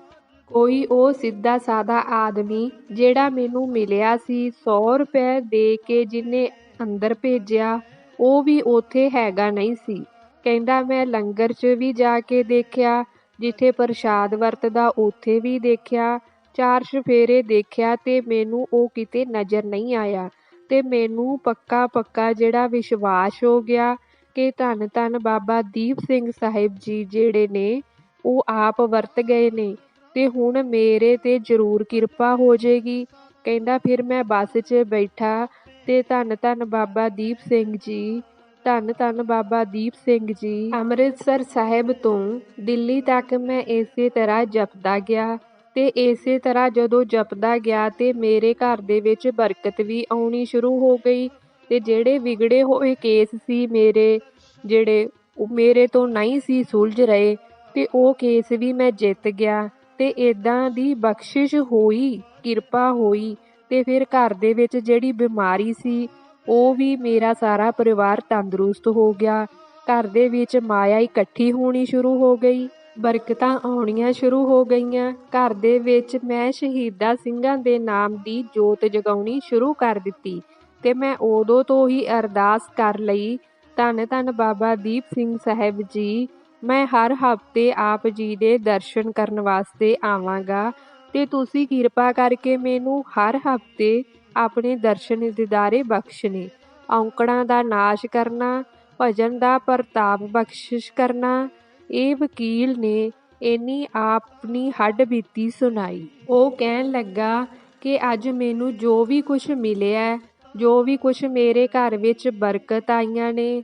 ਕੋਈ ਉਹ ਸਿੱਧਾ ਸਾਦਾ ਆਦਮੀ ਜਿਹੜਾ ਮੈਨੂੰ ਮਿਲਿਆ ਸੀ 100 ਰੁਪਏ ਦੇ ਕੇ ਜਿਹਨੇ ਅੰਦਰ ਭੇਜਿਆ, ਉਹ ਵੀ ਉੱਥੇ ਹੈਗਾ ਨਹੀਂ ਸੀ। ਕਹਿੰਦਾ, ਮੈਂ ਲੰਗਰ 'ਚ ਵੀ ਜਾ ਕੇ ਦੇਖਿਆ, ਜਿੱਥੇ ਪ੍ਰਸ਼ਾਦ ਵਰਤਦਾ ਉੱਥੇ ਵੀ ਦੇਖਿਆ, ਚਾਰ ਸਫੇਰੇ ਦੇਖਿਆ ਤੇ ਮੈਨੂੰ ਉਹ ਕਿਤੇ ਨਜ਼ਰ ਨਹੀਂ ਆਇਆ। ਤੇ ਮੈਨੂੰ ਪੱਕਾ ਪੱਕਾ ਜਿਹੜਾ ਵਿਸ਼ਵਾਸ ਹੋ ਗਿਆ ਕਿ ਧੰਨ ਧੰਨ ਬਾਬਾ ਦੀਪ ਸਿੰਘ ਸਾਹਿਬ ਜੀ ਜਿਹੜੇ ਨੇ, ਉਹ ਆਪ ਵਰਤ ਗਏ ਨੇ। ਤੇ ਹੁਣ ਮੇਰੇ ਤੇ ਜ਼ਰੂਰ ਕਿਰਪਾ ਹੋ ਜਾਏਗੀ। ਕਹਿੰਦਾ, ਫਿਰ ਮੈਂ ਬੱਸ 'ਚ ਬੈਠਾ ਤੇ ਧੰਨ ਧੰਨ ਬਾਬਾ ਦੀਪ ਸਿੰਘ ਜੀ, ਧੰਨ ਧੰਨ ਬਾਬਾ ਦੀਪ ਸਿੰਘ ਜੀ, ਅੰਮ੍ਰਿਤਸਰ ਸਾਹਿਬ ਤੋਂ ਦਿੱਲੀ ਤੱਕ ਮੈਂ ਇਸੇ ਤਰ੍ਹਾਂ ਜਪਦਾ ਗਿਆ ਤੇ ਇਸੇ ਤਰ੍ਹਾਂ ਜਦੋਂ ਜਪਦਾ ਗਿਆ ਤੇ ਮੇਰੇ ਘਰ ਦੇ ਵਿੱਚ ਬਰਕਤ ਵੀ ਆਉਣੀ ਸ਼ੁਰੂ ਹੋ ਗਈ ਤੇ ਜਿਹੜੇ ਵਿਗੜੇ ਹੋਏ ਕੇਸ ਸੀ ਮੇਰੇ, ਜਿਹੜੇ ਮੇਰੇ ਤੋਂ ਨਹੀਂ ਸੀ ਸੁਲਝ ਰਹੇ ਤੇ ਉਹ ਕੇਸ ਵੀ ਮੈਂ ਜਿੱਤ ਗਿਆ। ਤੇ ਇਦਾਂ ਦੀ ਬਖਸ਼ਿਸ਼ ਹੋਈ, ਕਿਰਪਾ ਹੋਈ ਤੇ ਫਿਰ ਘਰ ਦੇ ਵਿੱਚ ਜਿਹੜੀ ਬਿਮਾਰੀ ਸੀ, ਉਹ ਵੀ ਮੇਰਾ ਸਾਰਾ ਪਰਿਵਾਰ ਤੰਦਰੁਸਤ ਹੋ ਗਿਆ। ਘਰ ਦੇ ਵਿੱਚ ਮਾਇਆ ਇਕੱਠੀ ਹੋਣੀ ਸ਼ੁਰੂ ਹੋ ਗਈ, ਬਰਕਤਾਂ ਆਉਣੀਆਂ ਸ਼ੁਰੂ ਹੋ ਗਈਆਂ। ਘਰ ਦੇ ਵਿੱਚ ਮੈਂ ਸ਼ਹੀਦਾ ਸਿੰਘਾਂ ਦੇ ਨਾਮ ਦੀ ਜੋਤ ਜਗਾਉਣੀ ਸ਼ੁਰੂ ਕਰ ਦਿੱਤੀ ਤੇ ਮੈਂ ਉਦੋਂ ਤੋਂ ਹੀ ਅਰਦਾਸ ਕਰ ਲਈ ਧੰਨ ਧੰਨ ਬਾਬਾ ਦੀਪ ਸਿੰਘ ਸਾਹਿਬ ਜੀ ਮੈਂ ਹਰ ਹਫ਼ਤੇ ਆਪ ਜੀ ਦੇ ਦਰਸ਼ਨ ਕਰਨ ਵਾਸਤੇ ਆਵਾਂਗਾ ਤੇ ਤੁਸੀਂ ਕਿਰਪਾ ਕਰਕੇ ਮੈਨੂੰ ਹਰ ਹਫ਼ਤੇ ਆਪਣੇ ਦਰਸ਼ਨ ਦਿਦਾਰੇ ਬਖਸ਼ਣੇ ਔਂਕੜਾਂ ਦਾ ਨਾਸ਼ ਕਰਨਾ, ਭਜਨ ਦਾ ਪ੍ਰਤਾਪ ਬਖਸ਼ਿਸ਼ ਕਰਨਾ, ਇਹ ਵਕੀਲ ਨੇ ਇੰਨੀ ਆਪਣੀ ਹੱਡ ਬੀਤੀ ਸੁਣਾਈ। ਉਹ ਕਹਿਣ ਲੱਗਾ ਕਿ ਅੱਜ ਮੈਨੂੰ ਜੋ ਵੀ ਕੁਝ ਮਿਲਿਆ, ਜੋ ਵੀ ਕੁਝ ਮੇਰੇ ਘਰ ਵਿੱਚ ਬਰਕਤ ਆਈਆਂ ਨੇ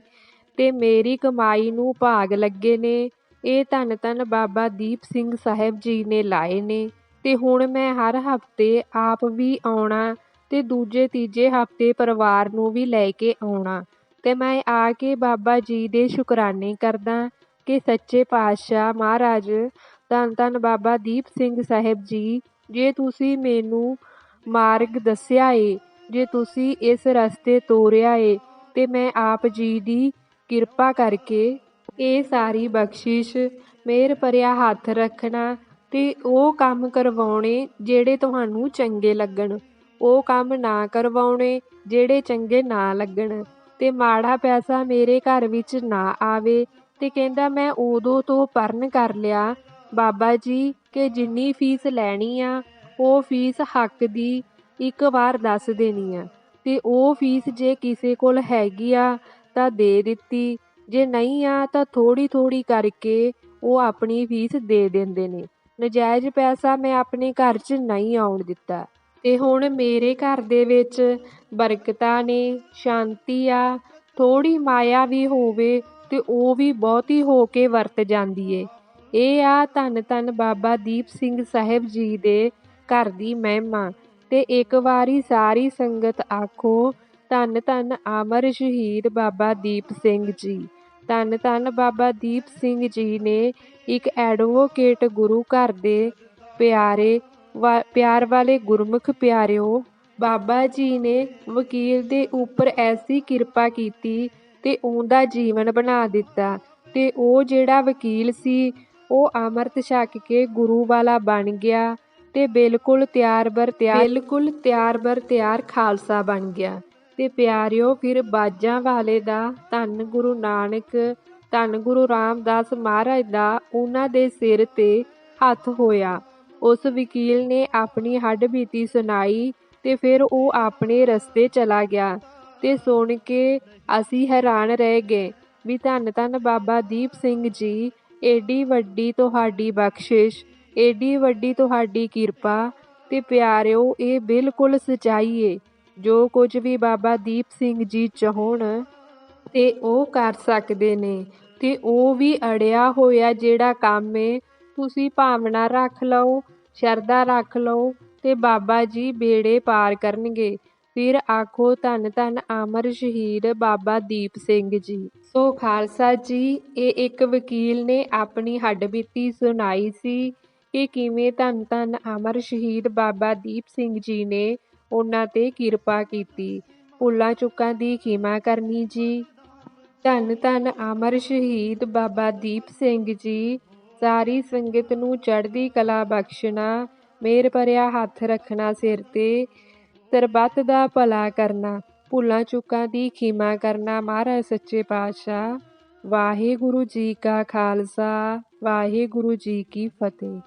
ਤੇ ਮੇਰੀ ਕਮਾਈ ਨੂੰ ਭਾਗ ਲੱਗੇ ਨੇ। ਇਹ ਧੰਨ ਧੰਨ ਬਾਬਾ ਦੀਪ ਸਿੰਘ ਸਾਹਿਬ ਜੀ ਨੇ ਲਾਏ ਨੇ। ਤੇ ਹੁਣ ਮੈਂ ਹਰ ਹਫ਼ਤੇ ਆਪ ਵੀ ਆਉਣਾ ਤੇ ਦੂਜੇ ਤੀਜੇ ਹਫ਼ਤੇ ਪਰਿਵਾਰ ਨੂੰ ਵੀ ਲੈ ਕੇ ਆਉਣਾ। ਤੇ ਮੈਂ ਆ ਕੇ ਬਾਬਾ ਜੀ ਦੇ ਸ਼ੁਕਰਾਨੇ ਕਰਦਾ ਕਿ ਸੱਚੇ ਪਾਤਸ਼ਾਹ ਮਹਾਰਾਜ ਧੰਨ ਧੰਨ ਬਾਬਾ ਦੀਪ ਸਿੰਘ ਸਾਹਿਬ ਜੀ, ਜੇ ਤੁਸੀਂ ਮੈਨੂੰ ਮਾਰਗ ਦੱਸਿਆ ਏ, ਜੇ ਤੁਸੀਂ ਇਸ ਰਸਤੇ ਤੋਰਿਆ ਏ, ਤੇ ਮੈਂ ਆਪ ਜੀ ਦੀ ਕਿਰਪਾ ਕਰਕੇ ਇਹ ਸਾਰੀ ਬਖਸ਼ਿਸ਼ ਮੇਰ ਭਰਿਆ ਹੱਥ ਰੱਖਣਾ ਤੇ ਉਹ ਕੰਮ ਕਰਵਾਉਣੇ ਜਿਹੜੇ ਤੁਹਾਨੂੰ ਚੰਗੇ ਲੱਗਣ। ਉਹ ਕੰਮ ਨਾ ਕਰਵਾਉਣੇ ਜਿਹੜੇ ਚੰਗੇ ਨਾ ਲੱਗਣ। ਤੇ ਮਾੜਾ ਪੈਸਾ ਮੇਰੇ ਘਰ ਵਿੱਚ ਨਾ ਆਵੇ ਤੇ ਕਹਿੰਦਾ ਮੈਂ ਉਦੋਂ ਤੋਂ ਪਰਨ ਕਰ ਲਿਆ। ਬਾਬਾ ਜੀ, ਕਿ ਜਿੰਨੀ ਫੀਸ ਲੈਣੀ ਆ, ਉਹ ਫੀਸ ਹੱਕ ਦੀ ਇੱਕ ਵਾਰ ਦੱਸ ਦੇਣੀ ਆ। ਤੇ ਉਹ ਫੀਸ ਜੇ ਕਿਸੇ ਕੋਲ ਹੈਗੀ ਆ ਤਾਂ ਦੇ ਦਿੱਤੀ। ਜੇ ਨਹੀਂ ਆ ਤਾਂ ਥੋੜੀ ਥੋੜੀ ਕਰਕੇ ਉਹ ਆਪਣੀ ਫੀਸ ਦੇ ਦਿੰਦੇ ਨੇ। ਨਜਾਇਜ਼ ਪੈਸਾ ਮੈਂ ਆਪਣੇ ਘਰ 'ਚ ਨਹੀਂ ਆਉਣ ਦਿੱਤਾ। ਤੇ ਹੁਣ ਮੇਰੇ ਘਰ ਦੇ ਵਿੱਚ ਬਰਕਤਾਂ ਨੇ, ਸ਼ਾਂਤੀ ਆ ਥੋੜੀ ਮਾਇਆ ਵੀ ਹੋਵੇ ਤੇ ਉਹ ਵੀ ਬਹੁਤੀ ਹੋ ਕੇ ਵਰਤ ਜਾਂਦੀ ਏ। ਇਹ ਆ ਧੰਨ ਧੰਨ ਬਾਬਾ ਦੀਪ ਸਿੰਘ ਸਾਹਿਬ ਜੀ ਦੇ ਘਰ ਦੀ ਮਹਿਮਾ। ਤੇ ਇੱਕ ਵਾਰੀ ਸਾਰੀ ਸੰਗਤ ਆਖੋ ਧੰਨ ਧੰਨ ਅਮਰ ਸ਼ਹੀਦ ਬਾਬਾ ਦੀਪ ਸਿੰਘ ਜੀ। ਧੰਨ ਧੰਨ ਬਾਬਾ ਦੀਪ ਸਿੰਘ ਜੀ ਨੇ ਇੱਕ ਐਡਵੋਕੇਟ ਗੁਰੂ ਘਰ ਦੇ ਪਿਆਰੇ ਪਿਆਰ ਵਾਲੇ ਗੁਰਮੁਖ ਪਿਆਰਿਓ, ਬਾਬਾ ਜੀ ਨੇ ਵਕੀਲ ਦੇ ਉੱਪਰ ਐਸੀ ਕਿਰਪਾ ਕੀਤੀ ਤੇ ਉਹਦਾ ਜੀਵਨ ਬਣਾ ਦਿੱਤਾ ਤੇ ਉਹ ਜਿਹੜਾ ਵਕੀਲ ਸੀ, ਉਹ ਅੰਮ੍ਰਿਤ ਛਕ ਕੇ ਗੁਰੂ ਵਾਲਾ ਬਣ ਗਿਆ ਤੇ ਬਿਲਕੁਲ ਤਿਆਰ ਬਰ ਤਿਆਰ, ਬਿਲਕੁਲ ਤਿਆਰ ਬਰ ਤਿਆਰ ਖਾਲਸਾ ਬਣ ਗਿਆ। ਤੇ ਪਿਆਰਿਓ, ਫਿਰ ਬਾਜਾਂ ਵਾਲੇ ਦਾ ਧੰਨ ਗੁਰੂ ਨਾਨਕ, ਧੰਨ ਗੁਰੂ ਰਾਮਦਾਸ ਮਹਾਰਾਜ ਦਾ ਉਹਨਾਂ ਦੇ ਸਿਰ ਤੇ ਹੱਥ ਹੋਇਆ। ਉਸ ਵਕੀਲ ਨੇ ਆਪਣੀ ਹੱਡਬੀਤੀ ਸੁਣਾਈ ਤੇ ਫਿਰ ਉਹ ਆਪਣੇ ਰਸਤੇ ਚਲਾ ਗਿਆ ਤੇ ਸੁਣ ਕੇ ਅਸੀਂ ਹੈਰਾਨ ਰਹਿ ਗਏ ਵੀ ਧੰਨ ਧੰਨ ਬਾਬਾ ਦੀਪ ਸਿੰਘ ਜੀ, ਏਡੀ ਵੱਡੀ ਤੁਹਾਡੀ ਬਖਸ਼ਿਸ਼, ਏਡੀ ਵੱਡੀ ਤੁਹਾਡੀ ਕਿਰਪਾ ਤੇ ਪਿਆਰਿਓ, ਇਹ ਬਿਲਕੁਲ ਸਚਾਈ ਏ। ਜੋ ਕੁਝ ਵੀ ਬਾਬਾ ਦੀਪ ਸਿੰਘ ਜੀ ਚਾਹਣ, ਤੇ ਉਹ ਕਰ ਸਕਦੇ ਨੇ, ਤੇ ਉਹ ਵੀ ਅੜਿਆ ਹੋਇਆ ਜਿਹੜਾ ਕੰਮ ਏ, ਤੁਸੀਂ ਭਾਵਨਾ ਰੱਖ ਲਓ, ਸ਼ਰਧਾ ਰੱਖ ਲਓ, ਤੇ ਬਾਬਾ ਜੀ ਬੇੜੇ ਪਾਰ ਕਰਨਗੇ। ਫਿਰ ਆਖੋ, ਧੰਨ ਧੰਨ ਅਮਰ ਸ਼ਹੀਦ ਬਾਬਾ ਦੀਪ ਸਿੰਘ ਜੀ। ਸੋ ਖਾਲਸਾ ਜੀ, ਇਹ ਇੱਕ ਵਕੀਲ ਨੇ ਆਪਣੀ ਹੱਡਬੀਤੀ ਸੁਣਾਈ ਸੀ। ਕਿ ਕਿਵੇਂ ਧੰਨ ਧੰਨ ਅਮਰ ਸ਼ਹੀਦ ਬਾਬਾ ਦੀਪ ਸਿੰਘ ਜੀ ਨੇ ਉਹਨਾਂ ਤੇ ਕਿਰਪਾ ਕੀਤੀ। ਭੁੱਲਾਂ ਚੁੱਕਾਂ ਦੀ ਖਿਮਾ ਕਰਨੀ ਜੀ। ਧੰਨ ਧੰਨ ਅਮਰ ਸ਼ਹੀਦ ਬਾਬਾ ਦੀਪ ਸਿੰਘ ਜੀ। ਸਾਰੀ ਸੰਗਤ ਨੂੰ ਚੜ੍ਹਦੀ ਕਲਾ ਬਖਸ਼ਣਾ, ਮੇਰ ਭਰਿਆ ਹੱਥ ਰੱਖਣਾ ਸਿਰ ਤੇ, ਸਰਬੱਤ ਦਾ ਭਲਾ ਕਰਨਾ। ਭੁੱਲਾਂ ਚੁੱਕਾਂ ਦੀ ਖਿਮਾ ਕਰਨਾ ਮਹਾਰਾਜ ਸੱਚੇ ਪਾਤਸ਼ਾਹ। ਵਾਹਿਗੁਰੂ ਜੀ ਕਾ ਖਾਲਸਾ, ਵਾਹਿਗੁਰੂ ਜੀ ਕੀ ਫਤਿਹ।